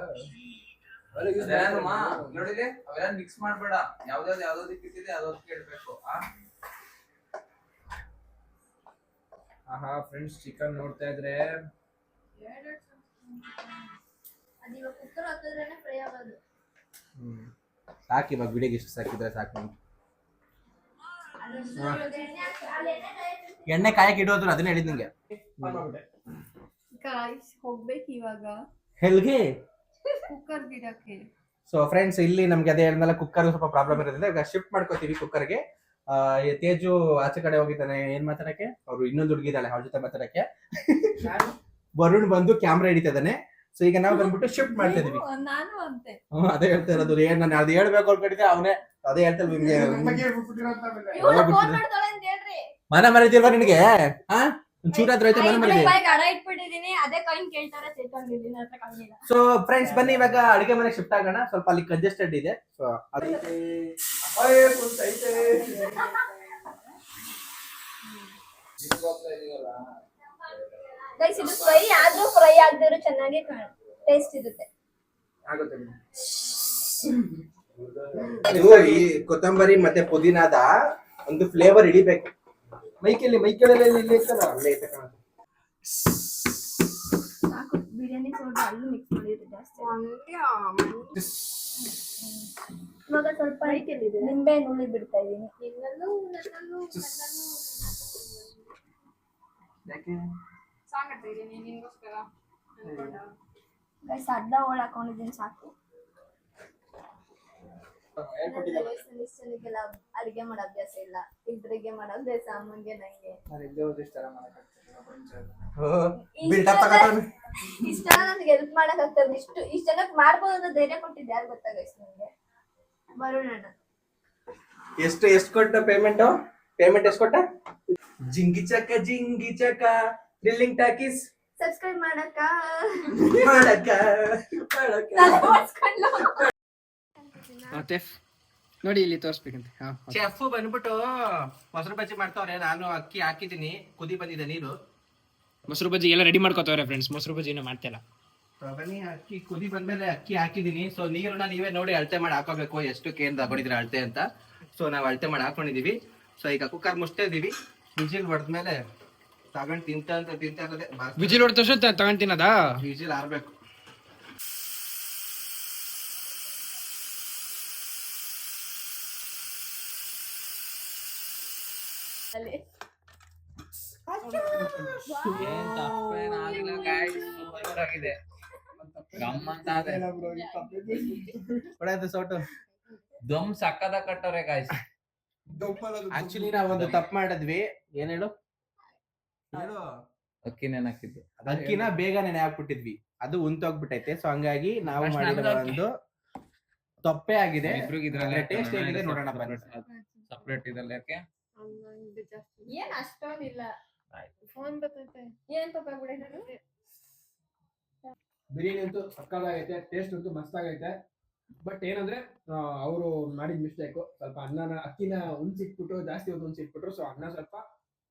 ನೋಡಿಲಿ ಅವೆಲ್ಲ ಮಿಕ್ಸ್ ಮಾಡ್ಬೇಡ. ಯಾವ್ದಾವ್ದು ಯಾವ್ದಾವ್ದಕ್ಕೆ ಇಟ್ಟಿದೆ ಅದಕ್ಕೆ ಕೇಳ್ಬೇಕು. ಆ? ಆಹಾ ಫ್ರೆಂಡ್ಸ್ ಚಿಕನ್ ನೋಡ್ತಾ ಇದ್ರೆ. ಸಾಕಿ ಇವಾಗ ಬಿಡಿಗೆ ಎಷ್ಟು ಸಾಕಿದ್ರೆ ಸಾಕು ನಮ್ಗೆ ಎಣ್ಣೆ ಕಾಯಕ್ಕೆ ಇಡೋದ್ರು ಅದನ್ನ ಹೇಳಿದ್ ನಂಗೆ. ಹೋಗ್ಬೇಕು ಇವಾಗ. ಹೆಲ್ಗೆ? ಕುಕ್ಕರ್ ಗಿಡಕ್ಕೆ ಸೊ ಫ್ರೆಂಡ್ಸ್ ಇಲ್ಲಿ ನಮ್ಗೆ ಅದೇ ಹೇಳಿದ್ಮೇಲೆ ಕುಕ್ಕರ್ ಸ್ವಲ್ಪ ಪ್ರಾಬ್ಲಮ್ ಇರೋದ್ರಿಂದ ಈಗ ಶಿಫ್ಟ್ ಮಾಡ್ಕೋತೀವಿ ಕುಕ್ಕರ್ಗೆ ತೇಜು ಆಚೆ ಕಡೆ ಹೋಗಿದ್ದಾನೆ. ಏನ್ ಮಾತಾಡಕ್ಕೆ ಅವ್ರು ಇನ್ನೊಂದು ಹುಡುಗಿದ್ದಾಳೆ ಅವ್ರ ಜೊತೆ ಮಾತಾಡಕ್ಕೆ ವರುಣ್ ಬಂದು ಕ್ಯಾಮ್ರಾ ಹಿಡಿತಿದ್ದಾನೆ ಸೊ ಈಗ ನಾವು ಬಂದ್ಬಿಟ್ಟು ಶಿಫ್ಟ್ ಮಾಡ್ತಾ ಇದೀವಿ. ನಾನು ಅಂತೆ. ಹ್ಮ್, ಅದೇ ಹೇಳ್ತಾ ಇರೋದು. ಏನ್ ನಾನು ಅದು ಹೇಳ್ಬೇಕು ಅನ್ಕೊಂಡಿದ್ದೆ ಅವನೇ ಅದೇ ಹೇಳ್ತಾ ನಿಮ್ಗೆ ಮನ ಮರಿದಿಲ್ವಾ ನಿನಗೆ? ಹಾ ಒಂಚೂರಾದ್ರೂ ಐತೆ ಮನ ಅಡ ಇಟ್ಬಿಟ್ಟಿದೀನಿ ಅದೇ ಕಾಯಿನ್ ಕೇಳ್ತಾರೆ ಸೇರ್ಕೊಂಡಿದ್ದೀನಿ ಹತ್ರ ಕಾಯಿಲ್ಲ ಸೊ ಫ್ರೆಂಡ್ಸ್ ಬನ್ನಿ ಇವಾಗ ಅಡುಗೆ ಮನೆಗೆ ಶಿಫ್ಟ್ ಆಗೋಣ. ಸ್ವಲ್ಪ ಅಲ್ಲಿ ಕಂಜೆಸ್ಟೆಡ್ ಇದೆ. ಸೊ. ಗೈಸ್ ಇದು ಫ್ರೈ ಆದ್ರೂ ಫ್ರೈ ಆಗದಿರೋ ಚೆನ್ನಾಗಿ ಟೇಸ್ಟ್ ಇರುತ್ತೆ. ಆಗುತ್ತೆ ಬಿಡಿ. ಈ ಕೊತ್ತಂಬರಿ ಮತ್ತೆ ಪುದೀನಾದ ಒಂದು ಫ್ಲೇವರ್ ಹಿಡಿಬೇಕು. ಮೈಕಲ್ಲಿ ಮೈಕಳೆಲ್ಲ ಇಲ್ಲಿ ಇಲ್ಲಿ ಇರ್ತಲ್ಲ ಅಲ್ಲೇ ಐತೆ. ಸಾಕು ಬಿರಿಯಾನಿ ಸೋಡಾ ಅಲ್ಲೂ ಮಿಕ್ಸ್ ಮಾಡಿದ್ರೆ ಜಾಸ್ತಿ. ಇವಾಗ ಸ್ವಲ್ಪ ನಿಂಬೆ ಹಣ್ಣು ಬಿಡ್ತಾ ಇದೀನಿ. ಸಾಂಗ್ ಆಡ್ತಾ ಇದೀನಿ ನಿನ್ಗೋಸ್ಕರ. ಗೈಸ್ ಅರ್ಧ ಹೋಳ್ ಹಾಕೊಂಡಿದ್ದೀನಿ ಸಾಕು. ಇಷ್ಟನಿಗೆಲ್ಲ ಅಡಿಗೆ ಮಾಡೋ ಅಭ್ಯಾಸ ಇಲ್ಲ ಇಬ್ಬರಿಗೆ ಮಾಡೋ ಅಭ್ಯಾಸ ಅಮ್ಮಂಗೆ ನಂಗೆ ಇಷ್ಟ ನನ್ಗೆ ಹೆಲ್ಪ್ ಮಾಡಕ್ ಆಗ್ತದೆ ಇಷ್ಟು ಇಷ್ಟ ಜನಕ್ಕೆ ಮಾಡ್ಬೋದು ಅಂತ ಧೈರ್ಯ ಕೊಟ್ಟಿದ್ದೆ ಯಾರು ಗೊತ್ತಾ ಗೈಸ್ ನಂಗೆ ಬರೋಣ ಎಷ್ಟು ಎಷ್ಟು ಕೊಟ್ಟ ಪೇಮೆಂಟ್ ಪೇಮೆಂಟ್ ಎಷ್ಟು ಕೊಟ್ಟ? ಜಿಂಗಿ ಚಕ ಜಿಂಗಿ ಚಕ. ಡ್ರಿಲ್ಲಿಂಗ್ ಟಾಕೀಸ್ ಸಬ್ಸ್ಕ್ರೈಬ್ ಮಾಡಕ್ಕ. ಮಾಡಕ ಮಾಡಕ ಮತ್ತೆ ನೋಡಿ ಇಲ್ಲಿ ತೋರಿಸ್ಬೇಕಂತೆ. ಹಾ ಚೆಫ್ ಬಂದ್ಬಿಟ್ಟು ಮೊಸರು ಬಜ್ಜಿ ಮಾಡ್ತಾವ್ರೆ. ನಾನು ಅಕ್ಕಿ ಹಾಕಿದ್ದೀನಿ. ಕುದಿ ಬಂದಿದೆ ನೀರು. ಮೊಸರು ಬಜ್ಜಿ ಎಲ್ಲ ರೆಡಿ ಮಾಡ್ಕೋತಾವ್ರೆ ಫ್ರೆಂಡ್ಸ್ ಮೊಸರು ಬಜ್ಜಿ ಇನ್ನೂ ಮಾಡ್ತಿಲ್ಲ. ಬನ್ನಿ ಅಕ್ಕಿ ಕುದಿ ಬಂದ್ಮೇಲೆ ಅಕ್ಕಿ ಹಾಕಿದ್ದೀನಿ. ಸೊ ನೀರನ್ನ ನೀವೇ ನೋಡಿ ಅಳತೆ ಮಾಡಿ ಹಾಕೋಬೇಕು. ಎಷ್ಟು ಕೇಂದ್ರ ಬಡಿದ್ರೆ ಅಳತೆ ಅಂತ. ಸೊ ನಾವು ಅಳತೆ ಮಾಡಿ ಹಾಕೊಂಡಿದೀವಿ ಸೊ ಈಗ ಕುಕ್ಕರ್ ಮುಚ್ತಾ ಇದೀವಿ ಬಿಜಿಲ್ ಹೊಡೆದ್ಮೇಲೆ ತಗೊಂಡ್ ತಿಂತ ಅಂತ ತಿಂತ ಬಿಜಿಲ್ ವಿಜಿಲ್ ಹೊಡೆದ ತಗೊಂಡ್ ತಿನ್ನದಾ? ಬಿಜಿಲ್ ಆರ್ಬೇಕು. ಅಲ್ಲಿ. ಏನ್ ತಪ್ಪೇನಾಗಿಲ್ಲ ಗಾಯ್ಸ್ ಸೂಪರ್ ಆಗಿದೆ. ಗಮ್ಮಂತ ಅದೇ ಹೊಡೆದು ಸೌಟು. ದಮ್ ಸಕ್ಕದ ಕಟ್ಟವ್ರೆ ಗಾಯ್ಸ್ ಆಕ್ಚುಲಿ ನಾವೊಂದು ತಪ್ಪು ಮಾಡಿದ್ವಿ. ಏನ್ ಹೇಳು? ಹೇಳು. ಅಕ್ಕಿ ನೆನಕಿದ್ದು ಅಕ್ಕಿನ ಬೇಗ ನೆನೆ ಹಾಕ್ಬಿಟ್ಟಿದ್ವಿ ಅದು ಉಂತೋಗ್ಬಿಟ್ಟೈತೆ. ಸೊ ಹಂಗಾಗಿ ನಾವು ಮಾಡಿರೋ ಒಂದು ತಪ್ಪೆ ಆಗಿದೆ. ಇಬ್ರಿಗೆ ಟೇಸ್ಟ್ ಹೇಗಿದೆ ನೋಡೋಣ ಬನ್ನಿ. ಸಪ್ರೇಟ್ ಇದಲ್ಲ ಯಾಕೆ? ಏನ್ ಅಷ್ಟೊಂದಿಲ್ಲ. ಫೋನ್ ಬರ್ತೈತೆ. ಏನ್ ಬಿರಿಯಾನಿ ಅಂತೂ ಸಕ್ಕದಾಗೈತೆ ಟೇಸ್ಟ್ ಅಂತೂ ಮಸ್ತ್ ಆಗೈತೆ ಬಟ್ ಏನಂದ್ರೆ ಅವರು ಮಾಡಿದ ಮಿಸ್ಟೇಕ್ ಸ್ವಲ್ಪ ಅನ್ನನ ಅಕ್ಕಿನ ಉಣ್ಸಿಟ್ಬಿಟ್ಟು ಜಾಸ್ತಿ ಹೊತ್ತು ಉಣ್ಸಿಟ್ಬಿಟ್ರು ಸೊ ಅನ್ನ ಸ್ವಲ್ಪ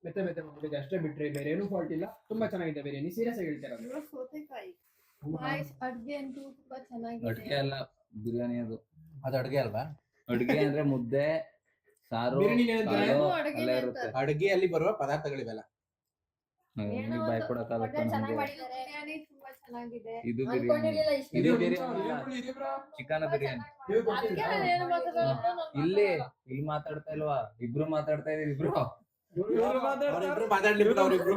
ಮೆತ್ತೆ ಮೆತ್ತೆ ಮಾಡ್ಬಿಟ್ಟಿದೆ. ಅಷ್ಟೇ ಬಿಟ್ರೆ ಬೇರೆ ಏನೂ ಫಾಲ್ಟ್ ಇಲ್ಲ. ತುಂಬಾ ಚೆನ್ನಾಗಿದೆ ಬಿರಿಯಾನಿ. ಸೀರಿಯಸ್ ಆಗಿ ಹೇಳ್ತಾರೆ ಅಡ್ಗೆ ಅಂತೂ ತುಂಬಾ ಚೆನ್ನಾಗಿದೆ. ಅಡ್ಗೆ ಅಲ್ಲ ಬಿರಿಯಾನಿ ಅದು ಅದು. ಅಡ್ಗೆ ಅಲ್ವಾ? ಅಡ್ಗೆ ಅಂದ್ರೆ ಮುದ್ದೆ ಸಾರು ಬಿರಿಯಾನಿ ಏನಂತಾರೆ? ಕಾಳು ಅದು ಅಡ್ಗೆನೇ ಎಲ್ಲ ಇರುತ್ತೆ. ಅಡುಗೆಯಲ್ಲಿ ಬರುವ ಪದಾರ್ಥಗಳಿವೆಲ್ಲ. ಏನೋ ನಿಮ್ಗೆ ಭಯಪಡಕ್ಕಾಗತ್ತ ಒಟ್ನಲ್ಲಿ ಚೆನ್ನಾಗ್ ನಮ್ಗೆ. ಮಾಡಿದ್ದಾರೆ. ಬಿರಿಯಾನಿ ತುಂಬಾ ಚೆನ್ನಾಗಿದೆ. ಇದು ಬಿರಿಯಾನಿ. ಅನ್ಕೊಂಡಿರ್ಲಿಲ್ಲ ಇಷ್ಟು ಇದು. ಚಿಕನ್ ಬಿರಿಯಾನಿ. ನೀವು ಅದಕ್ಕೆ ನಾನು ಏನು ಮಾತಾಡೋದು ಅಂತ ನಾನು ಇಲ್ಲಿ ಇಲ್ಲಿ ಮಾತಾಡ್ತಾ ಇಲ್ವಾ? ಇಬ್ರು ಮಾತಾಡ್ತಾ ಇದೀವಿ ಇಬ್ರು. ಮಾತಾಡ್ಲಿ ಬಿಡು ಅವ್ರಿಬ್ರು?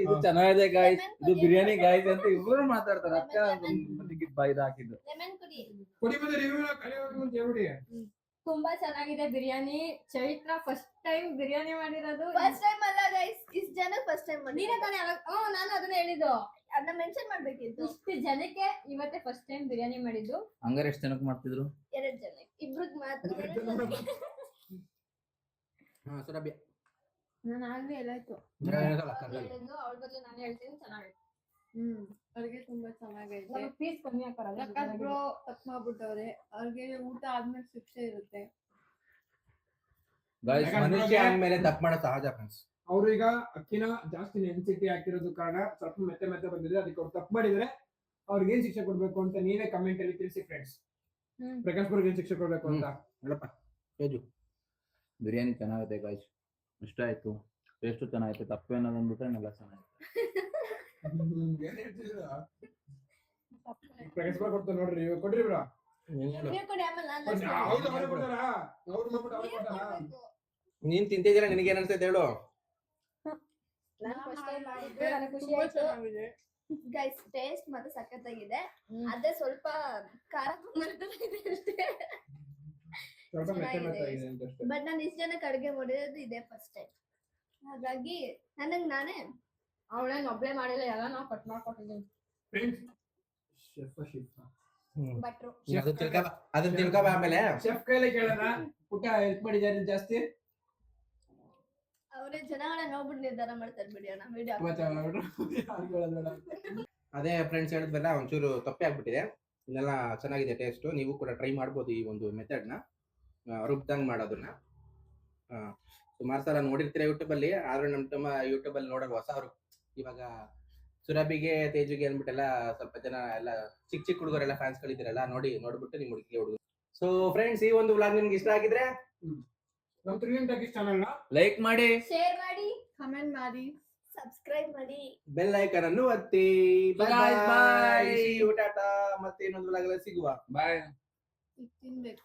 ಇದು- ಚೆನ್ನಾಗಿದೆ ಗಾಯ್ಸ್ ಇದು ಬಿರಿಯಾನಿ ಗಾಯ್ಸ್ ಅಂತ ಇಬ್ರು ಮಾತಾಡ್ತಾರೆ. ಅಕ್ಕ ಬೈದ ಹಾಕಿದ್ದು. ಲೆಮನ್ ಕುಡಿ ಕೊಡಿ ಬಂದು ರಿವ್ಯೂ ಕಲಿಯೋದು ಅಂತ ಹೇಳ್ಬಿಡಿ. ತುಂಬಾ ಚೆನ್ನಾಗಿದೆ ಬಿರಿಯಾನಿ. ಚೈತ್ರ ಫಸ್ಟ್ ಟೈಮ್ ಬಿರಿಯಾನಿ ಮಾಡಿರೋದು. ಫಸ್ಟ್ ಟೈಮ್ ಅಲ್ಲ ಗೈಸ್ ಇಷ್ಟ್ ಜನ ಫಸ್ಟ್ ಟೈಮ್ ನೀನೇ ತಾನೇ ಹ್ಮ್ ನಾನು ಅದನ್ನ ಹೇಳಿದ್ದು. ಅದನ್ನ ಮೆನ್ಷನ್ ಮಾಡ್ಬೇಕಿತ್ತು. ಇಷ್ಟು ಜನಕ್ಕೆ ಇವತ್ತೇ ಫಸ್ಟ್ ಟೈಮ್ ಬಿರಿಯಾನಿ ಮಾಡಿದ್ದು. ಹಂಗಾರೆ ಎಷ್ಟು ಜನಕ್ಕೆ ಮಾಡ್ತಿದ್ರು? ಎರಡ್ ಜನ ಇಬ್ರಿಗೆ ಮಾತ್ರ. ಹಾ, ಸುರಭಿ ನಾನು ಆಗ್ಲೇ ಎಲ್ಲಾಯ್ತು ಅವ್ರ ಕರ್ರಲ್ಲಿ. ಅವಳ ಬದಲು ನಾನು ಹೇಳ್ತೀನಿ ಚೆನ್ನಾಗಿತ್ತು ಹ್ಮ್. ಅಡ್ಗೆ ತುಂಬಾ ಚೆನ್ನಾಗೈತೆ. ಪೀಸ್ ಕಮ್ಮಿ ಪ್ರಕಾಶ್ ಬ್ರೋ ತಪ್ಪು ಮಾಡ್ಬಿಟ್ಟವ್ರೆ. ಅವ್ರಿಗೆ ಊಟ ಆದ್ಮೇಲೆ ಶಿಕ್ಷೆ ಇರುತ್ತೆ. ಗಾಯ್ಸ್ ಯಾಕಂದ್ರೆ ಮನುಷ್ಯ ಅಂದ್ಮೇಲೆ ತಪ್ಪು ಮಾಡೋ ಸಹಜ ಫ್ರೆಂಡ್ಸ್ ಅವ್ರು ಈಗ ಅಕ್ಕಿನ ಜಾಸ್ತಿ ನೆನ್ಸಿಟಿ ಹಾಕಿರೋದು ಕಾರಣ ಸ್ವಲ್ಪ ಮೆತ್ತೆ ಮೆತ್ತೆ ಬಂದಿದೆ ಅದಕ್ಕೆ ಅವ್ರು ತಪ್ಪು ಮಾಡಿದ್ರೆ ಅವ್ರಿಗೆ ಏನ್ ಶಿಕ್ಷೆ ಕೊಡ್ಬೇಕು ಅಂತ ನೀವೇ ಕಮೆಂಟ್ ಅಲ್ಲಿ ತಿಳಿಸಿ ಫ್ರೆಂಡ್ಸ್. ಪ್ರಕಾಶ್ ಬರ್ಗೆ ಏನ್ ಶಿಕ್ಷೆ ಕೊಡ್ಬೇಕು ಅಂತ? ಹೇಳಪ್ಪ. ಕೇಜು ಬಿರಿಯಾನಿ ಚೆನ್ನಾಗೈತೆ ಗಾಯ್ಸ್ ಇಷ್ಟ ಆಯ್ತು. ಟೇಸ್ಟು ಚೆನ್ನಾಗೈತೆ. ತಪ್ಪು ಅನ್ನೋದು ಅಂದ್ಬಿಟ್ರೆ ಎಲ್ಲ ಚೆನ್ನಾಗಿದೆ ಪ್ರಕಾಶ್ ಬರ್ ಕೊಡ್ತಾರೆ ನೋಡ್ರಿ ಇವಾಗ ಕೊಡ್ರಿ ಬ್ರೋ ನೀನ್ ಹೇಳು. ನೀವು ನಾನು ಅವ್ರು ಅವ್ರೇ ಕೊಡ್ತಾರಾ? ಅವ್ರು ಮಾಡ್ಬಿಟ್ಟು ಅವ್ರೇ ಕೊಡ್ತಾರಾ? ನೀನ್ ತಿಂತಿದ್ದೀರಾ ನಿನಗೆ ಏನ್ ಅನ್ಸ್ತೈತೆ ಹೇಳು. ನಾನು ಫಸ್ಟ್ ಟೈಮ್ ಮಾಡಿದ್ದು. ಖುಷಿ ತುಂಬಾ ಆಯ್ತು. ಗೈಸ್ ಟೇಸ್ಟ್ ಮತ್ತೆ ಸಖತ್ತಾಗಿದೆ. ಅದೇ ಸ್ವಲ್ಪ ಖಾರ ಅಷ್ಟೇ. ಬಟ್ ನಾನು ಇಷ್ಟ ಜನಕ್ಕೆ ಅಡುಗೆ ಮಾಡಿರೋದು ಇದೆ ಫಸ್ಟ್ ಟೈಮ್ ಹಾಗಾಗಿ ನನಗ್ ನಾನೇ ಅವಳೇನ್ ಒಬ್ಳೆ ಮಾಡಿಲ್ಲ ಎಲ್ಲ ನಾವು ಕಟ್ ಮಾಡ್ಕೊಟ್ಟಿದ್ದೀವಿ ಶೆಫ್ ಶಿಫ್ ಭಟ್ರು. ಅದನ್ನ ತಿಳ್ಕೊಬ ಆಮೇಲೆ. ಶೆಫ್ ಕೈಲಿ ಕೇಳೋಣ ಊಟ ಹೆಲ್ಪ್ ಮಾಡಿದ್ದಾರೆ ಜಾಸ್ತಿ? ಅವರೇ ಜನಗಳ ನೋಡ್ಬಿಟ್ಟು ನಿರ್ಧಾರ ಮಾಡ್ತಾರೆ ಬಿಡಿ ಅಣ್ಣ ವಿಡಿಯೋ ಇವತ್ತು ಯಾರ್ಗೂ ಹೇಳೋದ್ ಬೇಡ. ಅದೇ ಫ್ರೆಂಡ್ಸ್ ಹೇಳಿದ್ವಲ್ಲ ಒಂಚೂರು ತಪ್ಪೆ ಆಗ್ಬಿಟ್ಟಿದೆ. ಇದೆಲ್ಲ ಚೆನ್ನಾಗಿದೆ ಟೇಸ್ಟ್ ನೀವು ಕೂಡ ಟ್ರೈ ಮಾಡ್ಬೋದು ಈ ಒಂದು ಮೆಥಡ್ನ ರುಬ್ದಂಗ್ ಮಾಡೋದನ್ನ. ಸುಮಾರು ಸಲ ನೋಡಿರ್ತೀರ ಯೂಟ್ಯೂಬ್ ಅಲ್ಲಿ ಆದ್ರೆ ನಮ್ ತಮ್ಮ ಯೂಟ್ಯೂಬ್ ಅಲ್ಲಿ ಹೊಸ ಇವಾಗ ಸುರಭಿಗೆ ತೇಜುಗೆ ಅಂದ್ಬಿಟ್ಟೆಲ್ಲ ಸ್ವಲ್ಪ ಜನ ಎಲ್ಲ ಚಿಕ್ಕ ಚಿಕ್ಕ ಹುಡುಗರೆಲ್ಲ ಫ್ಯಾನ್ಸ್ ಗಳಿದ್ದೀರಲ್ಲ ನೋಡಿ ನೋಡ್ಬಿಟ್ಟು ನಿಮ್ ಹುಡುಗಿ ಹುಡುಗ. ಸೊ ಫ್ರೆಂಡ್ಸ್ ಈ ಒಂದು ವ್ಲಾಗ್ ನಿಮ್ಗೆ ಇಷ್ಟ ಆಗಿದ್ರೆ ನಮ್ ಚಾನಲ್ ಲೈಕ್ ಮಾಡಿ. ಶೇರ್ ಮಾಡಿ ಕಮೆಂಟ್ ಮಾಡಿ ಸಬ್ಸ್ಕ್ರೈಬ್ ಮಾಡಿ. ಬೆಲ್ ಐಕನ್ ಅನ್ನು ಒತ್ತಿ. ಬಾಯ್ ಟಾಟಾ. ಮತ್ತೆ ಇನ್ನೊಂದು ವ್ಲಾಗ್ ಸಿಗುವ. ಬಾಯ್ ತಿನ್ಬೇಕು